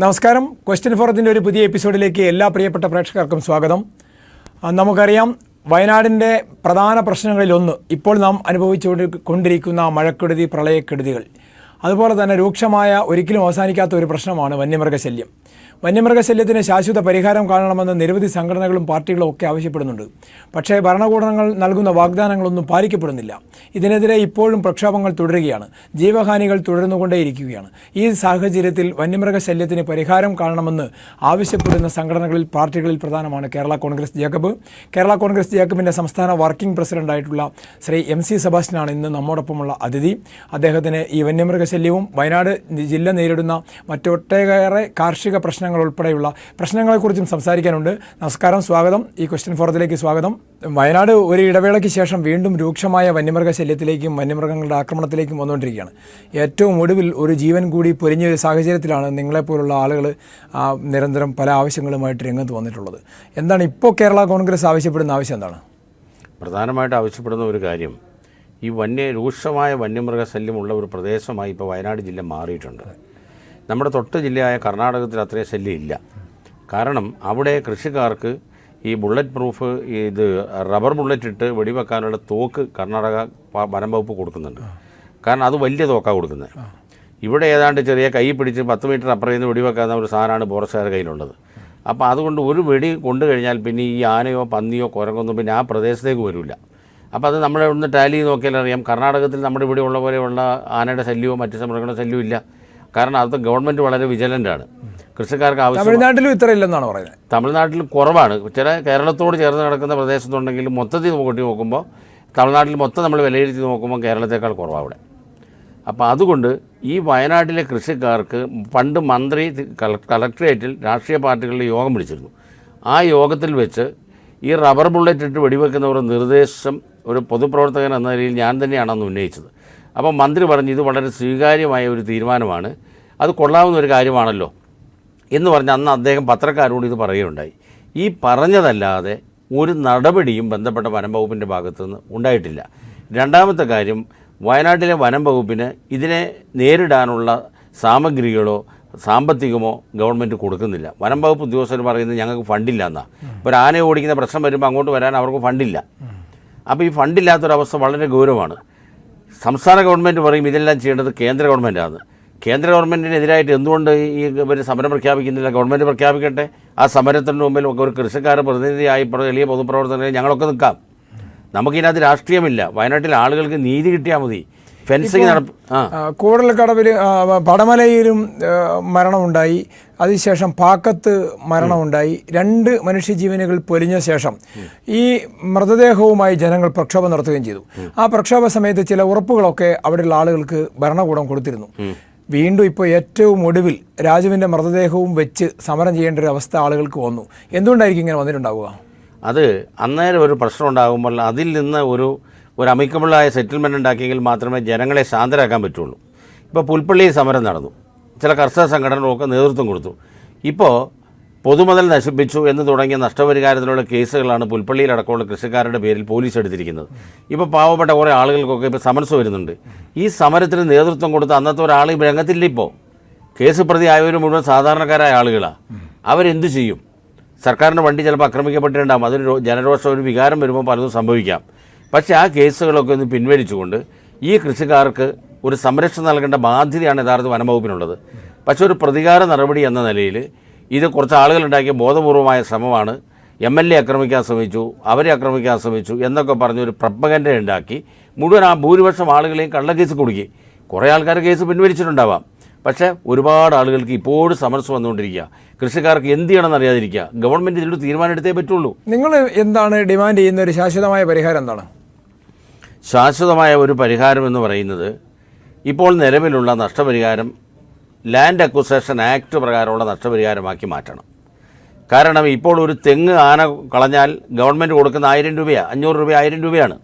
നമസ്കാരം. ക്വസ്റ്റ്യൻ ഫോറത്തിന്റെ ഒരു പുതിയ എപ്പിസോഡിലേക്ക് എല്ലാ പ്രിയപ്പെട്ട പ്രേക്ഷകർക്കും സ്വാഗതം. നമുക്കറിയാം വയനാടിന്റെ പ്രധാന പ്രശ്നങ്ങളിലൊന്ന് ഇപ്പോൾ നാം അനുഭവിച്ചു കൊണ്ടിരിക്കുന്ന മഴക്കെടുതി പ്രളയക്കെടുതികൾ. അതുപോലെ തന്നെ രൂക്ഷമായ ഒരിക്കലും അവസാനിക്കാത്ത ഒരു പ്രശ്നമാണ് വന്യമൃഗശല്യം. വന്യമൃഗശല്യത്തിന് ശാശ്വത പരിഹാരം കാണണമെന്ന് നിരവധി സംഘടനകളും പാർട്ടികളും ഒക്കെ ആവശ്യപ്പെടുന്നുണ്ട്. പക്ഷേ ഭരണകൂടങ്ങൾ നൽകുന്ന വാഗ്ദാനങ്ങളൊന്നും പാലിക്കപ്പെടുന്നില്ല. ഇതിനെതിരെ ഇപ്പോഴും പ്രക്ഷോഭങ്ങൾ തുടരുകയാണ്. ജീവഹാനികൾ തുടർന്നുകൊണ്ടേയിരിക്കുകയാണ്. ഈ സാഹചര്യത്തിൽ വന്യമൃഗശല്യത്തിന് പരിഹാരം കാണണമെന്ന് ആവശ്യപ്പെടുന്ന സംഘടനകളിൽ പാർട്ടികളിൽ പ്രധാനമാണ് കേരള കോൺഗ്രസ് ജേക്കബ്. കേരള കോൺഗ്രസ് ജേക്കബിന്റെ സംസ്ഥാന വർക്കിംഗ് പ്രസിഡന്റായിട്ടുള്ള ശ്രീ എം സി സെബാസ്റ്റ്യനാണ് ഇന്ന് നമ്മോടൊപ്പമുള്ള അതിഥി. അദ്ദേഹത്തിന് ഈ വന്യമൃഗശല്യവും വയനാട് ജില്ല നേരിടുന്ന മറ്റൊട്ടേറെ കാർഷിക പ്രശ്നങ്ങൾ ഉൾപ്പെടെയുള്ള പ്രശ്നങ്ങളെക്കുറിച്ചും സംസാരിക്കാനുണ്ട്. നമസ്കാരം സ്വാഗതം. ഈ ക്വസ്റ്റ്യൻ ഫോറത്തിലേക്ക് സ്വാഗതം. വയനാട് ഒരു ഇടവേളയ്ക്ക് ശേഷം വീണ്ടും രൂക്ഷമായ വന്യമൃഗ ശല്യത്തിലേക്കും വന്യമൃഗങ്ങളുടെ ആക്രമണത്തിലേക്കും വന്നുകൊണ്ടിരിക്കുകയാണ്. ഏറ്റവും ഒടുവിൽ ഒരു ജീവൻ കൂടി പൊരിഞ്ഞ ഒരു സാഹചര്യത്തിലാണ് നിങ്ങളെപ്പോലുള്ള ആളുകൾ നിരന്തരം പല ആവശ്യങ്ങളുമായിട്ട് രംഗത്ത് വന്നിട്ടുള്ളത്. എന്താണ് ഇപ്പോൾ കേരള കോൺഗ്രസ് ആവശ്യപ്പെടുന്ന ആവശ്യം എന്താണ്? പ്രധാനമായിട്ട് ആവശ്യപ്പെടുന്ന ഒരു കാര്യം ഈ വന്യ രൂക്ഷമായ വന്യമൃഗ വന്യമൃഗശല്യമുള്ള ഒരു പ്രദേശമായി ഇപ്പോൾ വയനാട് ജില്ല മാറിയിട്ടുണ്ട്. നമ്മുടെ തൊട്ട് ജില്ലയായ കർണാടകത്തിൽ അത്രയും ശല്യം ഇല്ല കാരണം അവിടെ കൃഷിക്കാർക്ക് ഈ ബുള്ളറ്റ് പ്രൂഫ് ഇത് റബ്ബർ ബുള്ളറ്റ് ഇട്ട് വെടിവെക്കാനുള്ള തോക്ക് കർണാടക വനം വകുപ്പ് കൊടുക്കുന്നുണ്ട്. കാരണം അത് വലിയ തോക്കാണ് കൊടുക്കുന്നത്. ഇവിടെ ഏതാണ്ട് ചെറിയ കൈ പിടിച്ച് പത്ത് മീറ്റർ അപ്പുറം നിന്ന് വെടിവെക്കാവുന്ന ഒരു സാധനമാണ് ഫോറസ്റ്റുകാരുടെ കയ്യിലുള്ളത്. അപ്പോൾ അതുകൊണ്ട് ഒരു വെടി കൊണ്ടു കഴിഞ്ഞാൽ പിന്നെ ഈ ആനയോ പന്നിയോ കുരങ്ങൊന്നും പിന്നെ ആ പ്രദേശത്തേക്ക് വരില്ല അപ്പോൾ അത് നമ്മളെ ഒന്ന് ടാലി നോക്കിയാൽ അറിയാം കർണാടകത്തിൽ നമ്മുടെ ഇവിടെ ഉള്ള പോലെയുള്ള ആനയുടെ ശല്യമോ മറ്റു മൃഗങ്ങളുടെ ശല്യവും ഇല്ല. കാരണം അത് ഗവൺമെന്റ് വളരെ വിജിലന്റാണ് കൃഷിക്കാർക്ക് ആവശ്യം തമിഴ്നാട്ടിലും ഇത്ര ഇല്ലെന്നാണ് പറയുന്നത്. തമിഴ്നാട്ടിൽ കുറവാണ്. ചില കേരളത്തോട് ചേർന്ന് കിടക്കുന്ന പ്രദേശത്തുണ്ടെങ്കിൽ മൊത്തത്തിൽ കൂട്ടി നോക്കുമ്പോൾ തമിഴ്നാട്ടിൽ മൊത്തം നമ്മൾ വിലയിരുത്തി നോക്കുമ്പോൾ കേരളത്തേക്കാൾ കുറവാണ് അവിടെ. അപ്പോൾ അതുകൊണ്ട് ഈ വയനാട്ടിലെ കൃഷിക്കാർക്ക് പണ്ട് മന്ത്രി കളക്ടറേറ്റിൽ കളക്ട്രേറ്റിൽ രാഷ്ട്രീയ പാർട്ടികളുടെ യോഗം വിളിച്ചിരുന്നു. ആ യോഗത്തിൽ വെച്ച് ഈ റബ്ബർ ബുള്ളറ്റ് ഇട്ട് വെടിവെക്കുന്ന ഒരു നിർദ്ദേശം ഒരു പൊതുപ്രവർത്തകൻ എന്ന നിലയിൽ ഞാൻ തന്നെയാണ് അന്ന് ഉന്നയിച്ചത്. അപ്പോൾ മന്ത്രി പറഞ്ഞു ഇത് വളരെ സ്വീകാര്യമായ ഒരു തീരുമാനമാണ്. അത് കൊള്ളാവുന്ന ഒരു കാര്യമാണല്ലോ എന്ന് പറഞ്ഞ് അന്ന് അദ്ദേഹം പത്രക്കാരോട് ഇത് പറയുകയുണ്ടായി. ഈ പറഞ്ഞതല്ലാതെ ഒരു നടപടിയും ബന്ധപ്പെട്ട വനം വകുപ്പിന്റെ ഭാഗത്തുനിന്ന് ഉണ്ടായിട്ടില്ല. രണ്ടാമത്തെ കാര്യം വയനാട്ടിലെ വനം വകുപ്പിന് ഇതിനെ നേരിടാനുള്ള സാമഗ്രികളോ സാമ്പത്തികമോ ഗവൺമെന്റ് കൊടുക്കുന്നില്ല. വനം വകുപ്പ് ഉദ്യോഗസ്ഥർ പറയുന്നത് ഞങ്ങൾക്ക് ഫണ്ടില്ല എന്നാ. ഇപ്പോൾ ഒരു ആനയെ ഓടിക്കുന്ന പ്രശ്നം വരുമ്പോൾ അങ്ങോട്ട് വരാൻ അവർക്ക് ഫണ്ടില്ല. അപ്പോൾ ഈ ഫണ്ടില്ലാത്തൊരവസ്ഥ വളരെ ഗൗരവമാണ്. സംസ്ഥാന ഗവൺമെന്റ് പറയും ഇതെല്ലാം ചെയ്യേണ്ടത് കേന്ദ്ര ഗവൺമെന്റാണ് കേന്ദ്ര ഗവൺമെന്റിനെതിരായിട്ട് എന്തുകൊണ്ട് ഈ ഇവർ സമരം പ്രഖ്യാപിക്കുന്നില്ല? ഗവൺമെന്റ് പ്രഖ്യാപിക്കട്ടെ. ആ സമരത്തിന് മുമ്പിൽ ഒരു കൃഷിക്കാരൻ പ്രതിനിധിയായി പ്ര- എളിയ പൊതുപ്രവർത്തകരെ ഞങ്ങളൊക്കെ നിൽക്കാം. നമുക്കിതിനകത്ത് രാഷ്ട്രീയമില്ല. വയനാട്ടിലെ ആളുകൾക്ക് നീതി കിട്ടിയാൽ മതി. ഫെൻസിങ് കൂടൽക്കടവിൽ പടമലയിലും മരണമുണ്ടായി. അതിനുശേഷം പാക്കത്ത് മരണമുണ്ടായി. രണ്ട് മനുഷ്യജീവനുകൾ പൊലിഞ്ഞ ശേഷം ഈ മൃതദേഹവുമായി ജനങ്ങൾ പ്രക്ഷോഭം നടത്തുകയും ചെയ്തു. ആ പ്രക്ഷോഭ സമയത്ത് ചില ഉറപ്പുകളൊക്കെ അവിടെയുള്ള ആളുകൾക്ക് ഭരണകൂടം കൊടുത്തിരുന്നു. വീണ്ടും ഇപ്പോൾ ഏറ്റവും ഒടുവിൽ രാജുവിന്റെ മൃതദേഹവും വെച്ച് സമരം ചെയ്യേണ്ട ഒരു അവസ്ഥ ആളുകൾക്ക് വന്നു. എന്തുകൊണ്ടായിരിക്കും ഇങ്ങനെ വന്നിട്ടുണ്ടാവുക? അത് അന്നേരം ഒരു പ്രശ്നം ഉണ്ടാകുമ്പോൾ അതിൽ നിന്ന് ഒരു ഒരു അമിക്കബിളായ സെറ്റിൽമെന്റ് ഉണ്ടാക്കിയെങ്കിൽ മാത്രമേ ജനങ്ങളെ ശാന്തരാക്കാൻ പറ്റുള്ളൂ. ഇപ്പോൾ പുൽപ്പള്ളി സമരം നടന്നു. ചില കർഷക സംഘടനകളൊക്കെ നേതൃത്വം കൊടുത്തു. ഇപ്പോൾ പൊതുമുതൽ നശിപ്പിച്ചു എന്ന് തുടങ്ങിയ നഷ്ടപരിഹാരത്തിലുള്ള കേസുകളാണ് പുൽപ്പള്ളിയിലടക്കമുള്ള കൃഷിക്കാരുടെ പേരിൽ പോലീസ് എടുത്തിരിക്കുന്നത്. ഇപ്പോൾ പാവപ്പെട്ട കുറേ ആളുകൾക്കൊക്കെ ഇപ്പോൾ സമരസ് വരുന്നുണ്ട്. ഈ സമരത്തിന് നേതൃത്വം കൊടുത്ത അന്നത്തെ ഒരാൾ രംഗത്തില്ല ഇപ്പോൾ കേസ് പ്രതി ആയവർ മുഴുവൻ സാധാരണക്കാരായ ആളുകളാണ് അവരെന്ത് ചെയ്യും? സർക്കാരിന്റെ വണ്ടി ചിലപ്പോൾ ആക്രമിക്കപ്പെട്ടിട്ടുണ്ടാകും അതൊരു ജനരോഷം ഒരു വികാരം വരുമ്പോൾ പലതും സംഭവിക്കാം. പക്ഷേ ആ കേസുകളൊക്കെ ഒന്ന് പിൻവലിച്ചുകൊണ്ട് ഈ കൃഷിക്കാർക്ക് ഒരു സംരക്ഷണം നൽകേണ്ട ബാധ്യതയാണ് യഥാർത്ഥ വനംവകുപ്പിനുള്ളത്. പക്ഷേ ഒരു പ്രതികാര നടപടി എന്ന നിലയിൽ ഇത് കുറച്ച് ആളുകളുണ്ടാക്കിയ ബോധപൂർവമായ ശ്രമമാണ്. എം എൽ എ ആക്രമിക്കാൻ ശ്രമിച്ചു അവരെ ആക്രമിക്കാൻ ശ്രമിച്ചു എന്നൊക്കെ പറഞ്ഞ് ഒരു പ്രപ്പകന്റ ഉണ്ടാക്കി മുഴുവൻ ആ ഭൂരിപക്ഷം ആളുകളെയും കള്ളക്കേസ് കൊടുക്കി. കുറേ ആൾക്കാർ കേസ് പിൻവലിച്ചിട്ടുണ്ടാവാം. പക്ഷേ ഒരുപാട് ആളുകൾക്ക് ഇപ്പോഴും സമരസ് വന്നുകൊണ്ടിരിക്കുക. കൃഷിക്കാർക്ക് എന്ത് ചെയ്യണമെന്ന് അറിയാതിരിക്കുക. ഗവൺമെന്റ് ഇതിലൊരു തീരുമാനം എടുത്തേ പറ്റുള്ളൂ. നിങ്ങൾ എന്താണ് ഡിമാൻഡ് ചെയ്യുന്ന ഒരു ശാശ്വതമായ പരിഹാരം എന്താണ്? ശാശ്വതമായ ഒരു പരിഹാരം എന്ന് പറയുന്നത് ഇപ്പോൾ നിലവിലുള്ള നഷ്ടപരിഹാരം ലാൻഡ് അക്വസേഷൻ ആക്ട് പ്രകാരമുള്ള നഷ്ടപരിഹാരമാക്കി മാറ്റണം. കാരണം ഇപ്പോൾ ഒരു തെങ്ങ് ആന കളഞ്ഞാൽ ഗവൺമെന്റ് കൊടുക്കുന്ന ആയിരം രൂപയാണ് അഞ്ഞൂറ് രൂപ ആയിരം രൂപയാണ്.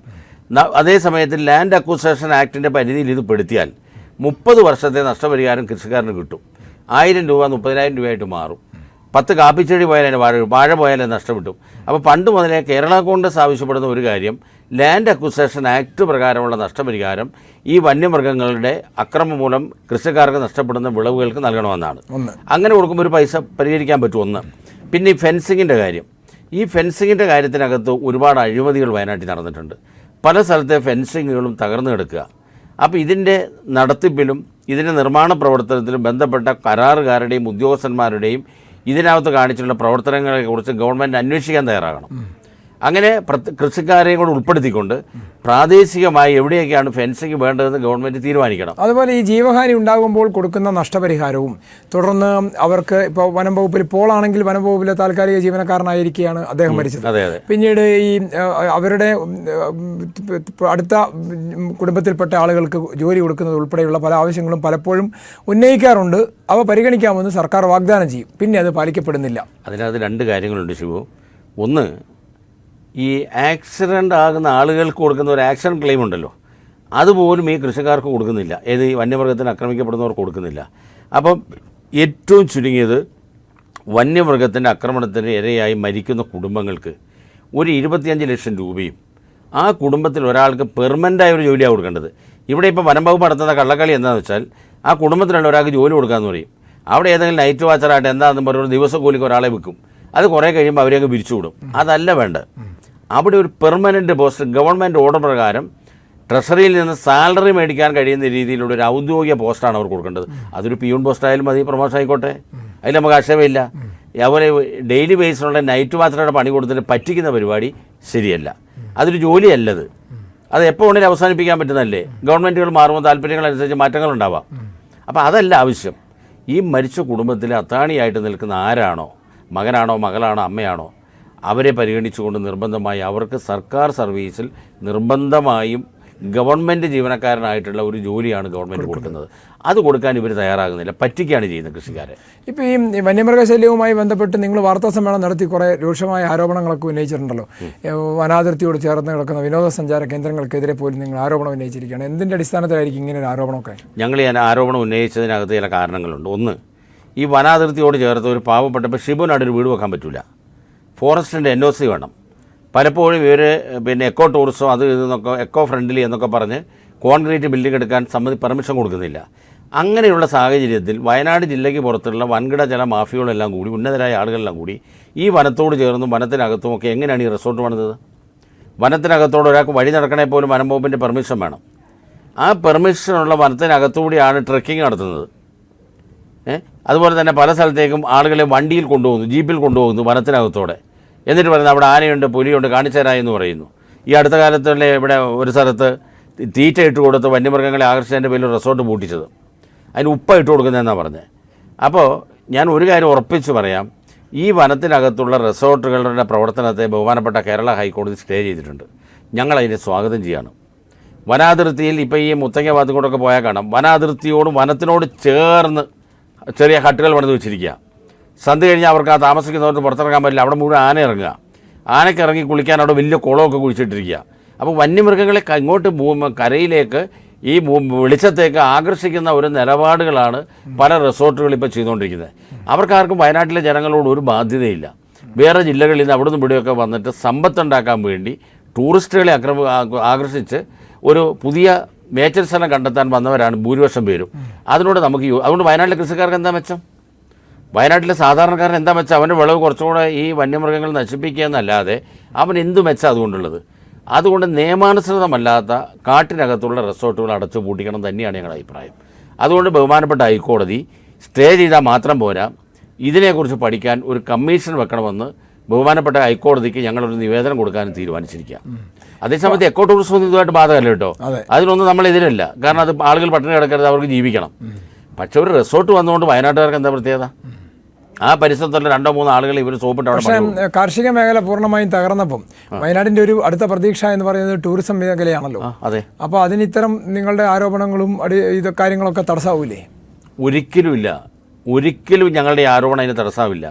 അതേ സമയത്ത് ലാൻഡ് അക്വസേഷൻ ആക്ടിന്റെ പരിധിയിൽ ഇത് പെടുത്തിയാൽ മുപ്പത് വർഷത്തെ നഷ്ടപരിഹാരം കൃഷിക്കാരന് കിട്ടും. ആയിരം രൂപ മുപ്പതിനായിരം രൂപയായിട്ട് മാറും. പത്ത് കാപ്പിച്ചെടി അതിന് വാഴ വാഴ പോയാലും നഷ്ടപ്പെട്ടു. അപ്പോൾ പണ്ട് മുതലേ കേരള കോൺഗ്രസ് ആവശ്യപ്പെടുന്ന ഒരു കാര്യം ലാൻഡ് അക്വിസേഷൻ ആക്ട് പ്രകാരമുള്ള നഷ്ടപരിഹാരം ഈ വന്യമൃഗങ്ങളുടെ അക്രമം മൂലം കൃഷിക്കാർക്ക് നഷ്ടപ്പെടുന്ന വിളവുകൾക്ക് നൽകണമെന്നാണ്. അങ്ങനെ കൊടുക്കുമ്പോൾ ഒരു പൈസ പരിഹരിക്കാൻ പറ്റും ഒന്ന്. പിന്നെ ഈ ഫെൻസിങ്ങിന്റെ കാര്യം. ഈ ഫെൻസിങ്ങിന്റെ കാര്യത്തിനകത്ത് ഒരുപാട് അഴിമതികൾ വയനാട്ടിൽ നടന്നിട്ടുണ്ട്. പല സ്ഥലത്തെ ഫെൻസിങ്ങുകളും തകർന്നു കിടക്കുക. അപ്പോൾ ഇതിന്റെ നടത്തിപ്പിലും ഇതിന്റെ നിർമ്മാണ പ്രവർത്തനത്തിലും ബന്ധപ്പെട്ട കരാറുകാരുടെയും ഉദ്യോഗസ്ഥന്മാരുടെയും ഇതിനകത്ത് കാണിച്ചിട്ടുള്ള പ്രവർത്തനങ്ങളെക്കുറിച്ച് ഗവൺമെന്റ് അന്വേഷിക്കാൻ തയ്യാറാകണം. അങ്ങനെ കൃഷിക്കാരെയും കൂടെ ഉൾപ്പെടുത്തിക്കൊണ്ട് പ്രാദേശികമായി എവിടെയൊക്കെയാണ് ഫെൻസിങ് വേണ്ടതെന്ന് ഗവൺമെന്റ് തീരുമാനിക്കണം. അതുപോലെ ഈ ജീവഹാനി ഉണ്ടാകുമ്പോൾ കൊടുക്കുന്ന നഷ്ടപരിഹാരവും തുടർന്ന് അവർക്ക് ഇപ്പോൾ വനം വകുപ്പിൽ പോളാണെങ്കിൽ വനം വകുപ്പിലെ താൽക്കാലിക ജീവനക്കാരനായിരിക്കുകയാണ് അദ്ദേഹം മരിച്ചത് അതെ അതെ. പിന്നീട് ഈ അവരുടെ അടുത്ത കുടുംബത്തിൽപ്പെട്ട ആളുകൾക്ക് ജോലി കൊടുക്കുന്നത് ഉൾപ്പെടെയുള്ള പല ആവശ്യങ്ങളും പലപ്പോഴും ഉന്നയിക്കാറുണ്ട്. അവ പരിഗണിക്കാമെന്ന് സർക്കാർ വാഗ്ദാനം ചെയ്യും. പിന്നെ അത് പാലിക്കപ്പെടുന്നില്ല. അതിനകത്ത് രണ്ട് കാര്യങ്ങളുണ്ട് ശിവു. ഒന്ന് ഈ ആക്സിഡന്റ് ആകുന്ന ആളുകൾക്ക് കൊടുക്കുന്ന ഒരു ആക്സിഡന്റ് ക്ലെയിം ഉണ്ടല്ലോ. അതുപോലും ഈ കൃഷിക്കാർക്ക് കൊടുക്കുന്നില്ല. ഏത് ഈ വന്യമൃഗത്തിന് ആക്രമിക്കപ്പെടുന്നവർക്ക് കൊടുക്കുന്നില്ല. അപ്പം ഏറ്റവും ചുരുങ്ങിയത് വന്യമൃഗത്തിന്റെ ആക്രമണത്തിന് ഇരയായി മരിക്കുന്ന കുടുംബങ്ങൾക്ക് ഒരു ഇരുപത്തിയഞ്ച് ലക്ഷം രൂപയും ആ കുടുംബത്തിൽ ഒരാൾക്ക് പെർമനന്റായ ഒരു ജോലിയാണ് കൊടുക്കേണ്ടത്. ഇവിടെ ഇപ്പോൾ വനം വകുപ്പ് നടത്തുന്ന കള്ളക്കളി എന്താണെന്ന് വെച്ചാൽ ആ കുടുംബത്തിലുള്ള ഒരാൾക്ക് ജോലി കൊടുക്കാമെന്ന് പറയും. അവിടെ ഏതെങ്കിലും നൈറ്റ് വാച്ചറായിട്ട് എന്താണെന്ന് പറഞ്ഞൊരു ദിവസക്കൂലിക്ക് ഒരാളെ വിൽക്കും. അത് കുറേ കഴിയുമ്പോൾ അവരെയൊക്കെ വിരിച്ചു വിടും അതല്ല വേണ്ടത്. അവിടെ ഒരു പെർമനന്റ് പോസ്റ്റ് ഗവൺമെന്റ് ഓർഡർ പ്രകാരം ട്രഷറിയിൽ നിന്ന് സാലറി മേടിക്കാൻ കഴിയുന്ന രീതിയിലുള്ള ഒരു ഔദ്യോഗിക പോസ്റ്റാണ് അവർ കൊടുക്കേണ്ടത്. അതൊരു പിയൂൺ പോസ്റ്റ് ആയാലും മതി പ്രൊമോഷൻ ആയിക്കോട്ടെ. അതിൽ നമുക്ക് ആക്ഷേപമില്ല അതുപോലെ ഡെയിലി ബേസിലുള്ള നൈറ്റ് വാച്ചറുടെ പണി കൊടുത്തിട്ട് പറ്റിക്കുന്ന പരിപാടി ശരിയല്ല. അതൊരു ജോലിയല്ലത്. അത് എപ്പോൾ വേണേലും അവസാനിപ്പിക്കാൻ പറ്റുന്നതല്ലേ? ഗവൺമെന്റുകൾ മാറുമ്പോൾ താല്പര്യങ്ങളനുസരിച്ച് മാറ്റങ്ങൾ ഉണ്ടാവാം. അപ്പോൾ അതല്ല ആവശ്യം. ഈ മരിച്ച കുടുംബത്തിൽ അത്താണിയായിട്ട് നിൽക്കുന്ന ആരാണോ? മകനാണോ മകളാണോ അമ്മയാണോ? അവരെ പരിഗണിച്ചുകൊണ്ട് നിർബന്ധമായി അവർക്ക് സർക്കാർ സർവീസിൽ നിർബന്ധമായും ഗവൺമെന്റ് ജീവനക്കാരനായിട്ടുള്ള ഒരു ജോലിയാണ് ഗവൺമെന്റ് കൊടുക്കുന്നത്. അത് കൊടുക്കാൻ ഇവർ തയ്യാറാകുന്നില്ല. പറ്റിക്കാണ് ചെയ്യുന്നത് കൃഷിക്കാരെ. ഇപ്പോൾ ഈ വന്യമൃഗശല്യവുമായി ബന്ധപ്പെട്ട് നിങ്ങൾ വാർത്താ സമ്മേളനം നടത്തി കുറേ രൂക്ഷമായ ആരോപണങ്ങളൊക്കെ ഉന്നയിച്ചിട്ടുണ്ടല്ലോ. വനാതിർത്തിയോട് ചേർന്ന് കിടക്കുന്ന വിനോദസഞ്ചാര കേന്ദ്രങ്ങൾക്കെതിരെ പോലും നിങ്ങൾ ആരോപണം ഉന്നയിച്ചിരിക്കുകയാണ്. എന്തിന്റെ അടിസ്ഥാനത്തിലായിരിക്കും ഇങ്ങനെ ഒരു ആരോപണമൊക്കെ? ഞങ്ങൾ ഞാൻ ആരോപണം ഉന്നയിച്ചതിനകത്ത് ചില കാരണങ്ങളുണ്ട്. ഒന്ന് ഈ വനാതിർത്തിയോട് ചേർത്ത് ഒരു പാവപ്പെട്ടപ്പോൾ ഷിബുനാട് ഒരു വീട് വെക്കാൻ പറ്റില്ല ഫോറസ്റ്റിന്റെ എൻ ഒ സി വേണം. പലപ്പോഴും ഇവർ പിന്നെ എക്കോ ടൂറിസം അത് ഇതെന്നൊക്കെ എക്കോ ഫ്രണ്ട്ലി എന്നൊക്കെ പറഞ്ഞ് കോൺക്രീറ്റ് ബിൽഡിംഗ് എടുക്കാൻ സമ്മതി പെർമിഷൻ കൊടുക്കുന്നില്ല. അങ്ങനെയുള്ള സാഹചര്യത്തിൽ വയനാട് ജില്ലയ്ക്ക് പുറത്തുള്ള വൻകിട ജല മാഫിയകളെല്ലാം കൂടി ഉന്നതരായ ആളുകളെല്ലാം കൂടി ഈ വനത്തോട് ചേർന്നും വനത്തിനകത്തും ഒക്കെ എങ്ങനെയാണ് ഈ റിസോർട്ട് പണിതത്? വനത്തിനകത്തോട് ഒരാൾക്ക് വഴി നടക്കണേ പോലും വനം വകുപ്പിന്റെ പെർമിഷൻ വേണം. ആ പെർമിഷനുള്ള വനത്തിനകത്തുകൂടിയാണ് ട്രക്കിംഗ് നടത്തുന്നത്? അതുപോലെ തന്നെ പല സ്ഥലത്തേക്കും ആളുകളെ വണ്ടിയിൽ കൊണ്ടുപോകുന്നു ജീപ്പിൽ കൊണ്ടുപോകുന്നു വനത്തിനകത്തോടെ. എന്നിട്ട് പറയുന്നത് അവിടെ ആനയുണ്ട് പുലിയുണ്ട് കാണിച്ചേരായെന്ന് പറയുന്നു. ഈ അടുത്ത കാലത്തല്ലേ ഇവിടെ ഒരു സ്ഥലത്ത് തീറ്റ ഇട്ട് കൊടുത്ത് വന്യമൃഗങ്ങളെ ആകർഷിച്ചതിന്റെ പേരിൽ റിസോർട്ട് പൂട്ടിച്ചത്. അതിന് ഉപ്പ ഇട്ട് കൊടുക്കുന്നതെന്നാണ് പറഞ്ഞത് അപ്പോൾ ഞാൻ ഒരു കാര്യം ഉറപ്പിച്ച് പറയാം. ഈ വനത്തിനകത്തുള്ള റിസോർട്ടുകളുടെ പ്രവർത്തനത്തെ ബഹുമാനപ്പെട്ട കേരള ഹൈക്കോടതി സ്റ്റേ ചെയ്തിട്ടുണ്ട്. ഞങ്ങൾ അതിനെ സ്വാഗതം ചെയ്യാണ്. വനാതിർത്തിയിൽ ഇപ്പോൾ ഈ മുത്തങ്ങ ഭാഗത്തും കൂടെയൊക്കെ പോയാൽ കാണാം. വനാതിർത്തിയോടും വനത്തിനോട് ചേർന്ന് ചെറിയ ഹട്ടുകൾ പണിത് വെച്ചിരിക്കുക. സന്ധ്യ കഴിഞ്ഞാൽ അവർക്ക് ആ താമസിക്കുന്നവർക്ക് പുറത്തിറങ്ങാൻ പറ്റില്ല. അവിടെ മുഴുവൻ ആന ഇറങ്ങുക. ആനയ്ക്ക് ഇറങ്ങി കുളിക്കാൻ അവിടെ വലിയ കുളമൊക്കെ കുഴിച്ചിട്ടിരിക്കുക. അപ്പോൾ വന്യമൃഗങ്ങളെ ഇങ്ങോട്ട് കരയിലേക്ക് ഈ വെളിച്ചത്തേക്ക് ആകർഷിക്കുന്ന ഒരു നിലപാടുകളാണ് പല റിസോർട്ടുകൾ ഇപ്പോൾ ചെയ്തുകൊണ്ടിരിക്കുന്നത്. അവർക്കാർക്കും വയനാട്ടിലെ ജനങ്ങളോട് ഒരു ബാധ്യതയില്ല. വേറെ ജില്ലകളിൽ നിന്ന് അവിടുന്ന് ഇവിടെയൊക്കെ വന്നിട്ട് സമ്പത്തുണ്ടാക്കാൻ വേണ്ടി ടൂറിസ്റ്റുകളെ ആകർഷിച്ച് ഒരു പുതിയ മേച്ചൽ സ്ഥലം കണ്ടെത്താൻ വന്നവരാണ് ഭൂരിപക്ഷം പേരും. അതിനോട് നമുക്ക് അതുകൊണ്ട് വയനാട്ടിലെ കൃഷിക്കാർക്ക് എന്താ മെച്ചം? വയനാട്ടിലെ സാധാരണക്കാരൻ എന്താ മെച്ചം? അവന്റെ വിളവ് കുറച്ചുകൂടെ ഈ വന്യമൃഗങ്ങൾ നശിപ്പിക്കുക എന്നല്ലാതെ അവൻ എന്ത് മെച്ചം അതുകൊണ്ടുള്ളത്? അതുകൊണ്ട് നിയമാനുസൃതമല്ലാത്ത കാട്ടിനകത്തുള്ള റിസോർട്ടുകൾ അടച്ചു പൂട്ടിക്കണം തന്നെയാണ് ഞങ്ങളുടെ അഭിപ്രായം. അതുകൊണ്ട് ബഹുമാനപ്പെട്ട ഹൈക്കോടതി സ്റ്റേ ചെയ്താൽ മാത്രം പോരാ. ഇതിനെക്കുറിച്ച് പഠിക്കാൻ ഒരു കമ്മീഷൻ വെക്കണമെന്ന് ബഹുമാനപ്പെട്ട ഹൈക്കോടതിക്ക് ഞങ്ങളൊരു നിവേദനം കൊടുക്കാനും തീരുമാനിച്ചിരിക്കുക അതേസമയത്ത് എക്കോ ടൂറിസം ഇതുമായിട്ട് ബാധകമല്ല കേട്ടോ. അതിനൊന്നും നമ്മൾ എതിരല്ല. കാരണം അത് ആളുകൾ പട്ടിണി കിടക്കരുത് അവർക്ക് ജീവിക്കണം. പക്ഷെ ഒരു റിസോർട്ട് വന്നുകൊണ്ട് വയനാട്ടുകാർക്ക് എന്താ പ്രത്യേകത? ആ പരിസരത്തുള്ള രണ്ടോ മൂന്നോ ആളുകൾ ഇവർ സോപ്പിട്ട് പക്ഷേ കാർഷിക മേഖല പൂർണമായും തകർന്നപ്പം വയനാടിന്റെ ഒരു അടുത്ത പ്രതീക്ഷ എന്ന് പറയുന്നത് ടൂറിസം മേഖലയാണല്ലോ. അതെ. അപ്പോൾ അതിന് ഇത്തരം നിങ്ങളുടെ ആരോപണങ്ങളും അടി ഇത് കാര്യങ്ങളൊക്കെ തടസ്സാവൂലേ? ഒരിക്കലുമില്ല ഒരിക്കലും ഞങ്ങളുടെ ആരോപണം അതിന് തടസ്സാവില്ല.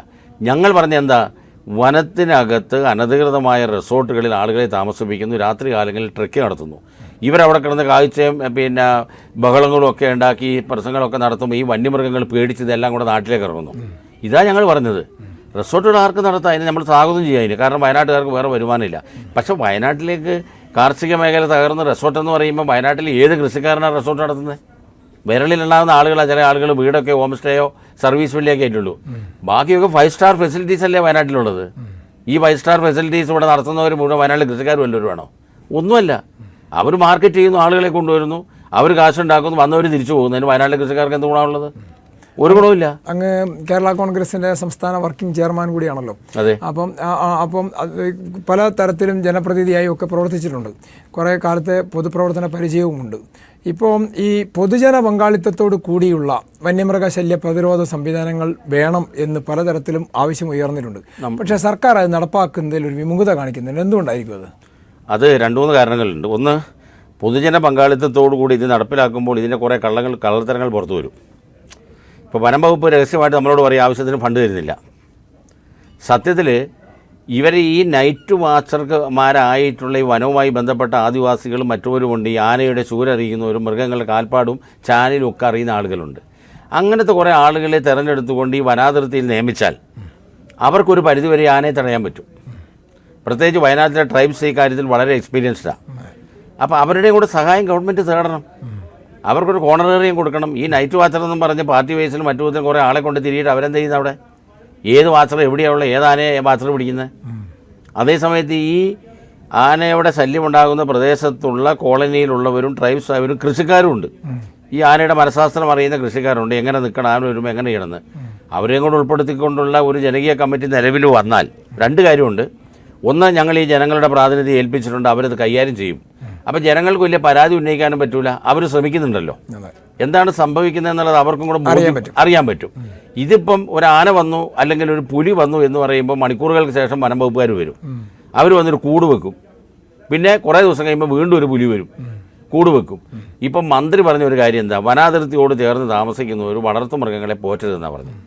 ഞങ്ങൾ പറഞ്ഞ എന്താ? വനത്തിനകത്ത് അനധികൃതമായ റിസോർട്ടുകളിൽ ആളുകളെ താമസിപ്പിക്കുന്നു. രാത്രി കാലങ്ങളിൽ ട്രക്ക് നടത്തുന്നു. ഇവരവിടെ കിടന്ന് കാഴ്ചയും പിന്നെ ബഹളങ്ങളും ഒക്കെ ഉണ്ടാക്കി പ്രസംഗങ്ങളൊക്കെ നടത്തുമ്പോൾ ഈ വന്യമൃഗങ്ങൾ പേടിച്ച് ഇതെല്ലാം കൂടെ നാട്ടിലേക്ക് ഇറങ്ങുന്നു. ഇതാ ഞങ്ങൾ പറഞ്ഞത്. റിസോർട്ടുകൾ ആർക്ക് നടത്താം? അതിന് നമ്മൾ സ്വാഗതം ചെയ്യാതിന് കാരണം വയനാട്ടുകാർക്ക് വേറെ വരുമാനമില്ല. പക്ഷേ വയനാട്ടിലേക്ക് കാർഷിക മേഖല തകർന്ന് റിസോർട്ട് എന്ന് പറയുമ്പോൾ വയനാട്ടിൽ ഏത് കൃഷിക്കാരനാണ് റിസോർട്ട് നടത്തുന്നത്? വിരളിലുണ്ടാകുന്ന ആളുകളാണ് ചില ആളുകൾ വീടൊക്കെ ഹോം സ്റ്റേയോ സർവീസ് വഴിയൊക്കെ ആയിട്ടുള്ളൂ. ബാക്കിയൊക്കെ ഫൈവ് സ്റ്റാർ ഫെസിലിറ്റീസ് അല്ലേ വയനാട്ടിലുള്ളത്? ഈ ഫൈവ് സ്റ്റാർ ഫെസിലിറ്റീസ് ഇവിടെ നടത്തുന്നവർ മുഴുവൻ വയനാട്ടിൽ കൃഷിക്കാർ വല്ലവരും വേണോ ഒന്നുമല്ല. അവർ മാർക്കറ്റ് ചെയ്യുന്നു ആളുകളെ കൊണ്ടുവരുന്നു. അവർ കാശുണ്ടാക്കുന്നു വന്നവർ തിരിച്ചു പോകുന്നു. അതിന് വയനാട്ടിലെ കൃഷിക്കാർക്ക് എന്ത് ഗുണമുള്ളത് ഒരു ഗുണവുമില്ല. അങ്ങ് കേരള കോൺഗ്രസിന്റെ സംസ്ഥാന വർക്കിംഗ് ചെയർമാൻ കൂടിയാണല്ലോ. അതെ. അപ്പം അപ്പം പല തരത്തിലും ജനപ്രതിനിധിയായി ഒക്കെ പ്രവർത്തിച്ചിട്ടുണ്ട്. കുറേ കാലത്തെ പൊതുപ്രവർത്തന പരിചയവുമുണ്ട്. ഇപ്പോൾ ഈ പൊതുജന പങ്കാളിത്തത്തോട് കൂടിയുള്ള വന്യമൃഗ വന്യമൃഗശല്യ പ്രതിരോധ സംവിധാനങ്ങൾ വേണം എന്ന് പലതരത്തിലും ആവശ്യം ഉയർന്നിട്ടുണ്ട്. പക്ഷേ സർക്കാർ അത് നടപ്പാക്കുന്നതിൽ ഒരു വിമുഖത കാണിക്കുന്നുണ്ട്. എന്തുകൊണ്ടായിരിക്കും അത്? അത് രണ്ടു മൂന്ന് കാരണങ്ങളുണ്ട്. ഒന്ന് പൊതുജന പങ്കാളിത്തത്തോടു കൂടി ഇത് നടപ്പിലാക്കുമ്പോൾ ഇതിന്റെ കുറേ കള്ളങ്ങൾ കള്ളത്തരങ്ങൾ പുറത്തു വരും. ഇപ്പോൾ വനം വകുപ്പ് രഹസ്യമായിട്ട് നമ്മളോട് പറയും ആവശ്യത്തിന് ഫണ്ട് തരുന്നില്ല. സത്യത്തിൽ ഇവർ ഈ നൈറ്റ് വാച്ചർമാരായിട്ടുള്ള ഈ വനവുമായി ബന്ധപ്പെട്ട ആദിവാസികളും മറ്റുള്ളവരുമുണ്ട് ഈ ആനയുടെ ചൂരറിയുന്നവരും മൃഗങ്ങളുടെ കാൽപ്പാടും ചാനലും ഒക്കെ അറിയുന്ന ആളുകളുണ്ട്. അങ്ങനത്തെ കുറേ ആളുകളെ തിരഞ്ഞെടുത്തുകൊണ്ട് ഈ വനാതിർത്തിയിൽ നിയമിച്ചാൽ അവർക്കൊരു പരിധിവരെ ആനയെ തടയാൻ പറ്റും. പ്രത്യേകിച്ച് വയനാട്ടിലെ ട്രൈബ്സ് ഈ കാര്യത്തിൽ വളരെ എക്സ്പീരിയൻസ്ഡാണ് അപ്പോൾ അവരുടെയും കൂടെ സഹായം ഗവൺമെന്റ് തേടണം. അവർക്കൊരു കോണറേറിയം കൊടുക്കണം. ഈ നൈറ്റ് വാച്ചർ എന്നും പറഞ്ഞ് പാർട്ടി വൈസിലും മറ്റു വിധത്തിലും കുറേ ആളെ കൊണ്ട് തിരിയിട്ട് അവരെന്ത് ചെയ്യുന്നത് അവിടെ ഏത് വാച്ചർ എവിടെയുള്ള ഏത് ആനയെ വാച്ചർ പിടിക്കുന്നത്? അതേസമയത്ത് ഈ ആനയുടെ ശല്യമുണ്ടാകുന്ന പ്രദേശത്തുള്ള കോളനിയിലുള്ളവരും ട്രൈബ്സ് അവരും കൃഷിക്കാരും ഉണ്ട് ഈ ആനയുടെ മനഃശാസ്ത്രം അറിയുന്ന കൃഷിക്കാരുണ്ട്. എങ്ങനെ നിൽക്കണം? ആന വരുമ്പോൾ എങ്ങനെ ചെയ്യണമെന്ന് അവരെയും കൂടെ ഉൾപ്പെടുത്തിക്കൊണ്ടുള്ള ഒരു ജനകീയ കമ്മിറ്റി നിലവിൽ വന്നാൽ രണ്ട് കാര്യമുണ്ട്. ഒന്ന് ഞങ്ങൾ ഈ ജനങ്ങളുടെ പ്രാതിനിധ്യം ഏൽപ്പിച്ചിട്ടുണ്ട്. അവരത് കൈകാര്യം ചെയ്യും. അപ്പോൾ ജനങ്ങൾക്ക് വലിയ പരാതി ഉന്നയിക്കാനും പറ്റൂല. അവർ ശ്രമിക്കുന്നുണ്ടല്ലോ. എന്താണ് സംഭവിക്കുന്നത് എന്നുള്ളത് അവർക്കും കൂടെ അറിയാൻ പറ്റും. ഇതിപ്പം ഒരു ആന വന്നു അല്ലെങ്കിൽ ഒരു പുലി വന്നു എന്ന് പറയുമ്പോൾ മണിക്കൂറുകൾക്ക് ശേഷം വനം വകുപ്പുകാർ വരും. അവർ വന്നൊരു കൂട് വെക്കും. പിന്നെ കുറേ ദിവസം കഴിയുമ്പോൾ വീണ്ടും ഒരു പുലി വരും. കൂട് വെക്കും. ഇപ്പം മന്ത്രി പറഞ്ഞ ഒരു കാര്യം എന്താ? വനാതിർത്തിയോട് ചേർന്ന് താമസിക്കുന്നവർ വളർത്തു മൃഗങ്ങളെ പോറ്റരുതെന്നാണ് പറഞ്ഞത്.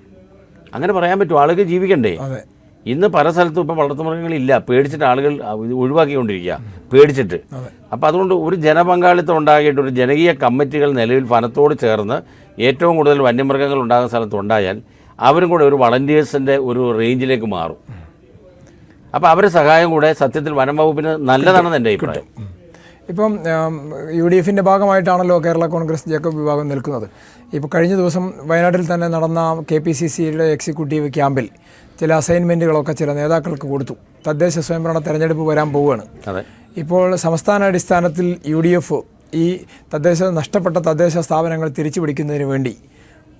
അങ്ങനെ പറയാൻ പറ്റും. ആളുകൾ ജീവിക്കണ്ടേ? ഇന്ന് പല സ്ഥലത്തും ഇപ്പം വളർത്തുമൃഗങ്ങളില്ല. പേടിച്ചിട്ട് ആളുകൾ ഒഴിവാക്കിക്കൊണ്ടിരിക്കുക. പേടിച്ചിട്ട്. അപ്പോൾ അതുകൊണ്ട് ഒരു ജനപങ്കാളിത്തം ഉണ്ടാകിയിട്ട് ഒരു ജനകീയ കമ്മിറ്റികൾ നിലവിൽ വനത്തോട് ചേർന്ന് ഏറ്റവും കൂടുതൽ വന്യമൃഗങ്ങൾ ഉണ്ടാകുന്ന സ്ഥലത്ത് ഉണ്ടായാൽ അവരും കൂടെ ഒരു വളണ്ടിയേഴ്സിന്റെ ഒരു റേഞ്ചിലേക്ക് മാറും. അപ്പോൾ അവരുടെ സഹായം കൂടെ സത്യത്തിൽ വനം വകുപ്പിന് നല്ലതാണെന്ന് എന്റെ അഭിപ്രായം. ഇപ്പം യു ഡി എഫിന്റെ ഭാഗമായിട്ടാണല്ലോ കേരള കോൺഗ്രസ് ജേക്കബ് വിഭാഗം നിൽക്കുന്നത്. ഇപ്പോൾ കഴിഞ്ഞ ദിവസം വയനാട്ടിൽ തന്നെ നടന്ന കെ പി സി സിയുടെ എക്സിക്യൂട്ടീവ് ക്യാമ്പിൽ ചില അസൈൻമെന്റുകളൊക്കെ ചില നേതാക്കൾക്ക് കൊടുത്തു. തദ്ദേശ സ്വയംഭരണ തെരഞ്ഞെടുപ്പ് വരാൻ പോവുകയാണ്. അതെ. ഇപ്പോൾ സംസ്ഥാന അടിസ്ഥാനത്തിൽ യു ഡി എഫ് ഈ തദ്ദേശ നഷ്ടപ്പെട്ട തദ്ദേശ സ്ഥാപനങ്ങൾ തിരിച്ചു പിടിക്കുന്നതിന് വേണ്ടി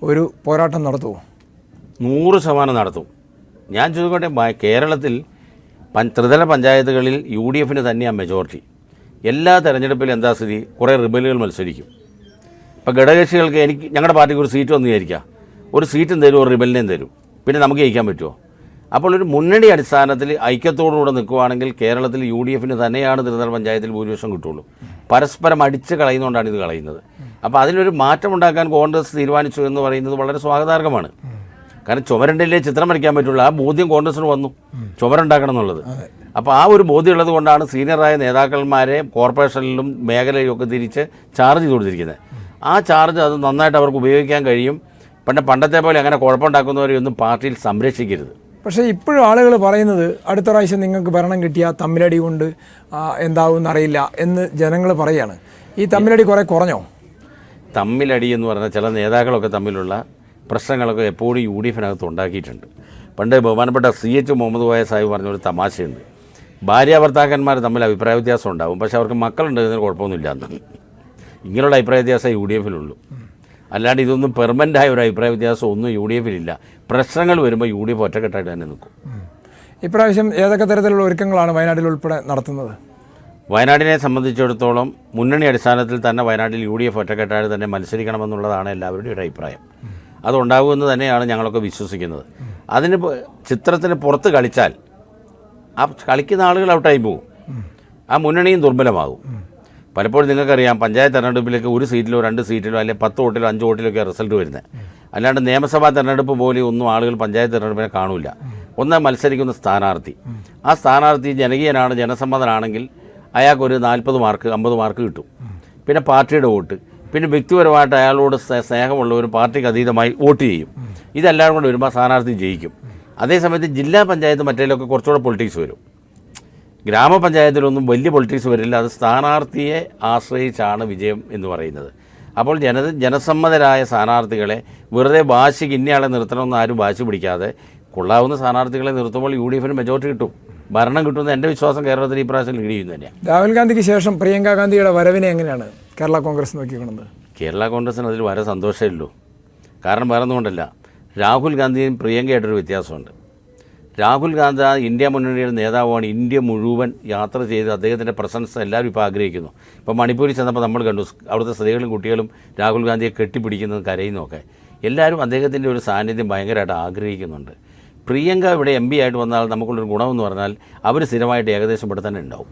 ഒരു പോരാട്ടം നടത്തുമോ നൂറ് ശതമാനം നടത്തും. ഞാൻ ചോദിക്കട്ടെ കേരളത്തിൽ ത്രിതല പഞ്ചായത്തുകളിൽ യു ഡി എഫിന് തന്നെയാണ് മെജോറിറ്റി എല്ലാ തെരഞ്ഞെടുപ്പിലും എന്താ സ്ഥിതി? കുറേ റിബലുകൾ മത്സരിക്കും. ഇപ്പോൾ ഘടകകക്ഷികൾക്ക് എനിക്ക് ഞങ്ങളുടെ പാർട്ടിക്ക് ഒരു സീറ്റ് വന്നു വിചാരിക്കുക ഒരു സീറ്റും തരും ഒരു റിബലിനെയും തരും പിന്നെ നമുക്ക് ജയിക്കാൻ പറ്റുമോ അപ്പോൾ ഒരു മുന്നണി അടിസ്ഥാനത്തിൽ ഐക്യത്തോടുകൂടെ നിൽക്കുവാണെങ്കിൽ കേരളത്തിൽ യു ഡി എഫിന് തന്നെയാണ് തിരുനാൾ പഞ്ചായത്തിൽ ഭൂരിപക്ഷം കിട്ടുള്ളൂ. പരസ്പരം അടിച്ച് കളയുന്നതുകൊണ്ടാണ് ഇത് കളയുന്നത്. അപ്പോൾ അതിലൊരു മാറ്റം ഉണ്ടാക്കാൻ കോൺഗ്രസ് തീരുമാനിച്ചു എന്ന് പറയുന്നത് വളരെ സ്വാഗതാർഹമാണ്. കാരണം ചുമരണ്ടിലെ ചിത്രം വരയ്ക്കാൻ പറ്റുള്ളൂ. ആ ബോധ്യം കോൺഗ്രസിന് വന്നു. ചുമരുണ്ടാക്കണം എന്നുള്ളത്. അപ്പോൾ ആ ഒരു ബോധ്യം ഉള്ളത് കൊണ്ടാണ് സീനിയറായ നേതാക്കന്മാരെ കോർപ്പറേഷനിലും മേഖലയിലും ഒക്കെ തിരിച്ച് ചാർജ് ചെയ്ത് കൊടുത്തിരിക്കുന്നത് ആ ചാർജ് അത് നന്നായിട്ട് അവർക്ക് ഉപയോഗിക്കാൻ കഴിയും. പിന്നെ പണ്ടത്തെ പോലെ അങ്ങനെ കുഴപ്പമുണ്ടാക്കുന്നവരെയൊന്നും പാർട്ടിയിൽ സംരക്ഷിക്കരുത്. പക്ഷേ ഇപ്പോഴും ആളുകൾ പറയുന്നത് അടുത്ത പ്രാവശ്യം നിങ്ങൾക്ക് ഭരണം കിട്ടിയാൽ തമ്മിലടി കൊണ്ട് എന്താവും എന്നറിയില്ല എന്ന് ജനങ്ങൾ പറയാണ്. ഈ തമ്മിലടി കുറേ കുറഞ്ഞോ? തമ്മിലടി എന്ന് പറഞ്ഞാൽ ചില നേതാക്കളൊക്കെ തമ്മിലുള്ള പ്രശ്നങ്ങളൊക്കെ എപ്പോഴും യു ഡി എഫിനകത്ത് ഉണ്ടാക്കിയിട്ടുണ്ട്. പണ്ട് ബഹുമാനപ്പെട്ട സി എച്ച് മുഹമ്മദ് കോയ സാഹിബ് പറഞ്ഞൊരു തമാശയുണ്ട്. ഭാര്യ ഭർത്താക്കന്മാർ തമ്മിൽ അഭിപ്രായ വ്യത്യാസം ഉണ്ടാവും. പക്ഷേ അവർക്ക് മക്കളുണ്ട് കുഴപ്പമൊന്നുമില്ല എന്ന് ഇങ്ങനെയുള്ള അഭിപ്രായ വ്യത്യാസം യു ഡി എഫിലുള്ളൂ. അല്ലാണ്ട് ഇതൊന്നും പെർമനന്റായ ഒരു അഭിപ്രായ വ്യത്യാസം ഒന്നും യു ഡി എഫിലില്ല. പ്രശ്നങ്ങൾ വരുമ്പോൾ യു ഡി എഫ് ഒറ്റക്കെട്ടായിട്ട് തന്നെ നിൽക്കും. ഇപ്രാവശ്യം ഏതൊക്കെ തരത്തിലുള്ള ഒരുക്കങ്ങളാണ് വയനാട്ടിൽ ഉൾപ്പെടെ നടത്തുന്നത്? വയനാടിനെ സംബന്ധിച്ചിടത്തോളം മുന്നണി അടിസ്ഥാനത്തിൽ തന്നെ വയനാട്ടിൽ യു ഡി എഫ് ഒറ്റക്കെട്ടായിട്ട് തന്നെ മത്സരിക്കണമെന്നുള്ളതാണ് എല്ലാവരുടെയും ഒരു അഭിപ്രായം. അതുണ്ടാകുമെന്ന് തന്നെയാണ് ഞങ്ങളൊക്കെ വിശ്വസിക്കുന്നത്. അതിന് ചിത്രത്തിന് പുറത്ത് കളിച്ചാൽ ആ കളിക്കുന്ന ആളുകൾ ഔട്ടായി പോകും ആ മുന്നണിയും ദുർബലമാകും. പലപ്പോഴും നിങ്ങൾക്കറിയാം പഞ്ചായത്ത് തെരഞ്ഞെടുപ്പിലേക്ക് ഒരു സീറ്റിലോ രണ്ട് സീറ്റിലോ അല്ലെങ്കിൽ പത്ത് വോട്ടിലോ അഞ്ച് വോട്ടിലൊക്കെ റിസൾട്ട് വരുന്നത്. അല്ലാണ്ട് നിയമസഭാ തിരഞ്ഞെടുപ്പ് പോലെ ഒന്നും ആളുകൾ പഞ്ചായത്ത് തെരഞ്ഞെടുപ്പിനെ കാണില്ല ഒന്ന് മത്സരിക്കുന്ന സ്ഥാനാർത്ഥി. ആ സ്ഥാനാർത്ഥി ജനകീയനാണ് ജനസമ്മതനാണെങ്കിൽ അയാൾക്കൊരു നാൽപ്പത് മാർക്ക് അമ്പത് മാർക്ക് കിട്ടും. പിന്നെ പാർട്ടിയുടെ വോട്ട്. പിന്നെ വ്യക്തിപരമായിട്ട് അയാളോട് സ്നേ- സ്നേഹമുള്ളവരും പാർട്ടിക്ക് അതീതമായി വോട്ട് ചെയ്യും. ഇതെല്ലാം കൂടെ വരുമ്പോൾ സ്ഥാനാർത്ഥി ജയിക്കും. അതേസമയത്ത് ജില്ലാ പഞ്ചായത്ത് മറ്റേലൊക്കെ കുറച്ചുകൂടെ പൊളിറ്റിക്സ് വരും. ഗ്രാമപഞ്ചായത്തിലൊന്നും വലിയ പൊളിറ്റിക്സ് വരില്ല. അത് സ്ഥാനാർത്ഥിയെ ആശ്രയിച്ചാണ് വിജയം എന്ന് പറയുന്നത്. അപ്പോൾ ജന ജനസമ്മതരായ സ്ഥാനാർത്ഥികളെ വെറുതെ വാശിക്ക് ഇന്നയാളെ നിർത്തണമെന്ന് ആരും വാശി പിടിക്കാതെ കൊള്ളാവുന്ന സ്ഥാനാർത്ഥികളെ നിർത്തുമ്പോൾ യു ഡി എഫിന് മെജോറിറ്റി കിട്ടും. ഭരണം കിട്ടുമെന്ന് എന്റെ വിശ്വാസം കേരളത്തിൽ ഈ പ്രാവശ്യം ലീഡ് ചെയ്യുന്നു തന്നെയാണ് രാഹുൽ ഗാന്ധിക്ക് ശേഷം പ്രിയങ്ക ഗാന്ധിയുടെ വരവിനെ എങ്ങനെയാണ് കേരള കോൺഗ്രസ് നോക്കിക്കൊണ്ടത്? കേരള കോൺഗ്രസിന് അതിൽ വളരെ സന്തോഷമില്ലല്ലോ കാരണം വേറെ ഒന്നുകൊണ്ടല്ല രാഹുൽ ഗാന്ധിയും പ്രിയങ്കയായിട്ടൊരു വ്യത്യാസമുണ്ട്. രാഹുൽ ഗാന്ധി ഇന്ത്യ മുന്നണിയുടെ നേതാവാണ് ഇന്ത്യ മുഴുവൻ യാത്ര ചെയ്ത് അദ്ദേഹത്തിന്റെ പ്രസൻസ് എല്ലാവരും ഇപ്പോൾ ആഗ്രഹിക്കുന്നു. ഇപ്പോൾ മണിപ്പൂരിൽ ചെന്നപ്പോൾ നമ്മൾ കണ്ടു അവിടുത്തെ സ്ത്രീകളും കുട്ടികളും രാഹുൽ ഗാന്ധിയെ കെട്ടിപ്പിടിക്കുന്നതും കരയുന്നതൊക്കെ എല്ലാവരും അദ്ദേഹത്തിന്റെ ഒരു സാന്നിധ്യം ഭയങ്കരമായിട്ട് ആഗ്രഹിക്കുന്നുണ്ട്. പ്രിയങ്ക ഇവിടെ എം പി ആയിട്ട് വന്നാൽ നമുക്കുള്ളൊരു ഗുണമെന്ന് പറഞ്ഞാൽ അവർ സ്ഥിരമായിട്ട് ഏകദേശം ഇവിടെ തന്നെ ഉണ്ടാവും.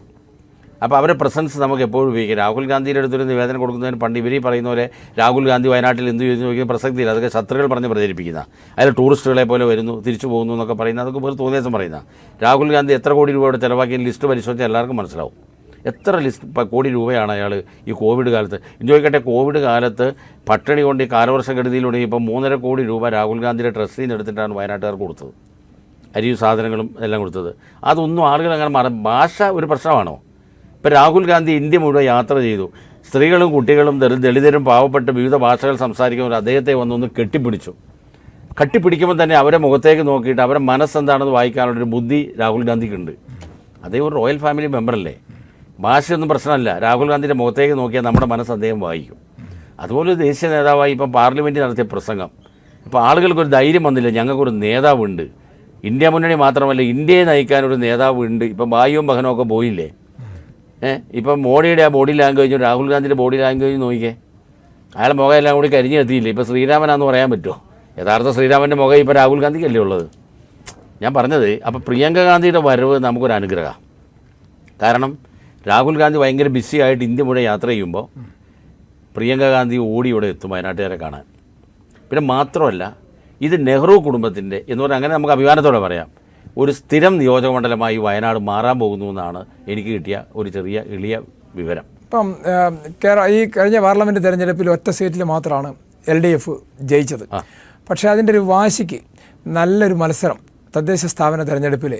അപ്പോൾ അവരുടെ പ്രസൻസ് നമുക്ക് എപ്പോഴും ഉപയോഗിക്കാം. രാഹുൽ ഗാന്ധിയുടെ അടുത്തൊരു നിവേദനം കൊടുക്കുന്നതിന് പണ്ട് ഇവരീ പറയുന്ന പോലെ രാഹുൽ ഗാന്ധി വയനാട്ടിൽ എന്ത് ചെയ്തു ചോദിക്കുന്ന പ്രസക്തിയില്ല. അതൊക്കെ ശത്രുക്കൾ പറഞ്ഞ് പ്രചരിപ്പിക്കുന്ന. അതിൽ ടൂറിസ്റ്റുകളെ പോലെ വരുന്നു തിരിച്ചു പോകുന്നു എന്നൊക്കെ പറയുന്ന അതൊക്കെ വെറും തോന്നിയ ദിവസം പറയുന്ന. രാഹുൽ ഗാന്ധി എത്ര കോടി രൂപയുടെ ചിലവാക്കിയ ലിസ്റ്റ് പരിശോധിച്ചാൽ എല്ലാവർക്കും മനസ്സിലാവും. എത്ര ലിസ്റ്റ് കോടി രൂപയാണ് അയാൾ ഈ കോവിഡ് കാലത്ത്. ചോദിക്കട്ടെ കോവിഡ് കാലത്ത് പട്ടിണി കൊണ്ട് ഈ കാലവർഷ കെടുതിയിലൂടെ ഇപ്പോൾ മൂന്നര കോടി രൂപ രാഹുൽ ഗാന്ധിയുടെ ട്രസ്റ്റിൽ നിന്ന് എടുത്തിട്ടാണ് വയനാട്ടുകാർക്ക് കൊടുത്തത്. അരിയും സാധനങ്ങളും എല്ലാം കൊടുത്തത്. അതൊന്നും ആളുകൾ അങ്ങനെ മറ ഭാഷ ഒരു പ്രശ്നമാണോ? ഇപ്പം രാഹുൽ ഗാന്ധി ഇന്ത്യ മുഴുവൻ യാത്ര ചെയ്തു. സ്ത്രീകളും കുട്ടികളും ദളി- ദളിതരും പാവപ്പെട്ട വിവിധ ഭാഷകൾ സംസാരിക്കുന്നവർ അദ്ദേഹത്തെ വന്നൊന്ന് കെട്ടിപ്പിടിച്ചു. കെട്ടിപ്പിടിക്കുമ്പോൾ തന്നെ അവരെ മുഖത്തേക്ക് നോക്കിയിട്ട് അവരെ മനസ്സെന്താണെന്ന് വായിക്കാനുള്ളൊരു ബുദ്ധി രാഹുൽ ഗാന്ധിക്കുണ്ട്. അദ്ദേഹം ഒരു റോയൽ ഫാമിലി മെമ്പറല്ലേ. ഭാഷയൊന്നും പ്രശ്നമല്ല. രാഹുൽ ഗാന്ധിയുടെ മുഖത്തേക്ക് നോക്കിയാൽ നമ്മുടെ മനസ്സ് അദ്ദേഹം വായിക്കും. അതുപോലെ ദേശീയ നേതാവായി ഇപ്പം പാർലമെന്റിൽ നടത്തിയ പ്രസംഗം. ഇപ്പോൾ ആളുകൾക്കൊരു ധൈര്യം വന്നില്ല. ഞങ്ങൾക്കൊരു നേതാവുണ്ട്. ഇന്ത്യ മുന്നണി മാത്രമല്ല ഇന്ത്യയെ നയിക്കാൻ ഒരു നേതാവുണ്ട്. ഇപ്പം ബായും ബഹനമൊക്കെ പോയില്ലേ? ഏഹ് ഇപ്പം മോഡിയുടെ ആ ബോഡി ലാംഗ്വേജും രാഹുൽ ഗാന്ധിയുടെ ബോഡി ലാംഗ്വേജും നോക്കിക്കേ. അയാളെ മുഖം എല്ലാം കൂടി കരിഞ്ഞു എത്തിയില്ലേ? ഇപ്പോൾ ശ്രീരാമനാന്ന് പറയാൻ പറ്റുമോ? യഥാർത്ഥ ശ്രീരാമന്റെ മുഖം ഇപ്പോൾ രാഹുൽ ഗാന്ധിക്കല്ലേ ഉള്ളത്? ഞാൻ പറഞ്ഞത് അപ്പോൾ പ്രിയങ്ക ഗാന്ധിയുടെ വരവ് നമുക്കൊരു അനുഗ്രഹമാണ് കാരണം രാഹുൽ ഗാന്ധി ഭയങ്കര ബിസി ആയിട്ട് ഇന്ത്യ മുഴുവൻ യാത്ര ചെയ്യുമ്പോൾ പ്രിയങ്ക ഗാന്ധി ഓടി ഇവിടെ എത്തും വയനാട്ടുകാരെ കാണാൻ. പിന്നെ മാത്രമല്ല ഇത് നെഹ്റു കുടുംബത്തിന്റെ എന്ന് പറഞ്ഞാൽ അങ്ങനെ നമുക്ക് അഭിമാനത്തോടെ പറയാം. ഒരു സ്ഥിരം നിയോജക മണ്ഡലമായി വയനാട് മാറാൻ പോകുന്നു എന്നാണ് എനിക്ക് കിട്ടിയ ഒരു ചെറിയ എളിയ വിവരം. ഇപ്പം കേരള ഈ കഴിഞ്ഞ പാർലമെന്റ് തെരഞ്ഞെടുപ്പിൽ ഒറ്റ സീറ്റിൽ മാത്രമാണ് എൽ ഡി എഫ് ജയിച്ചത്. പക്ഷേ അതിന്റെ ഒരു വാശിക്ക് നല്ലൊരു മത്സരം തദ്ദേശ സ്ഥാപന തെരഞ്ഞെടുപ്പിൽ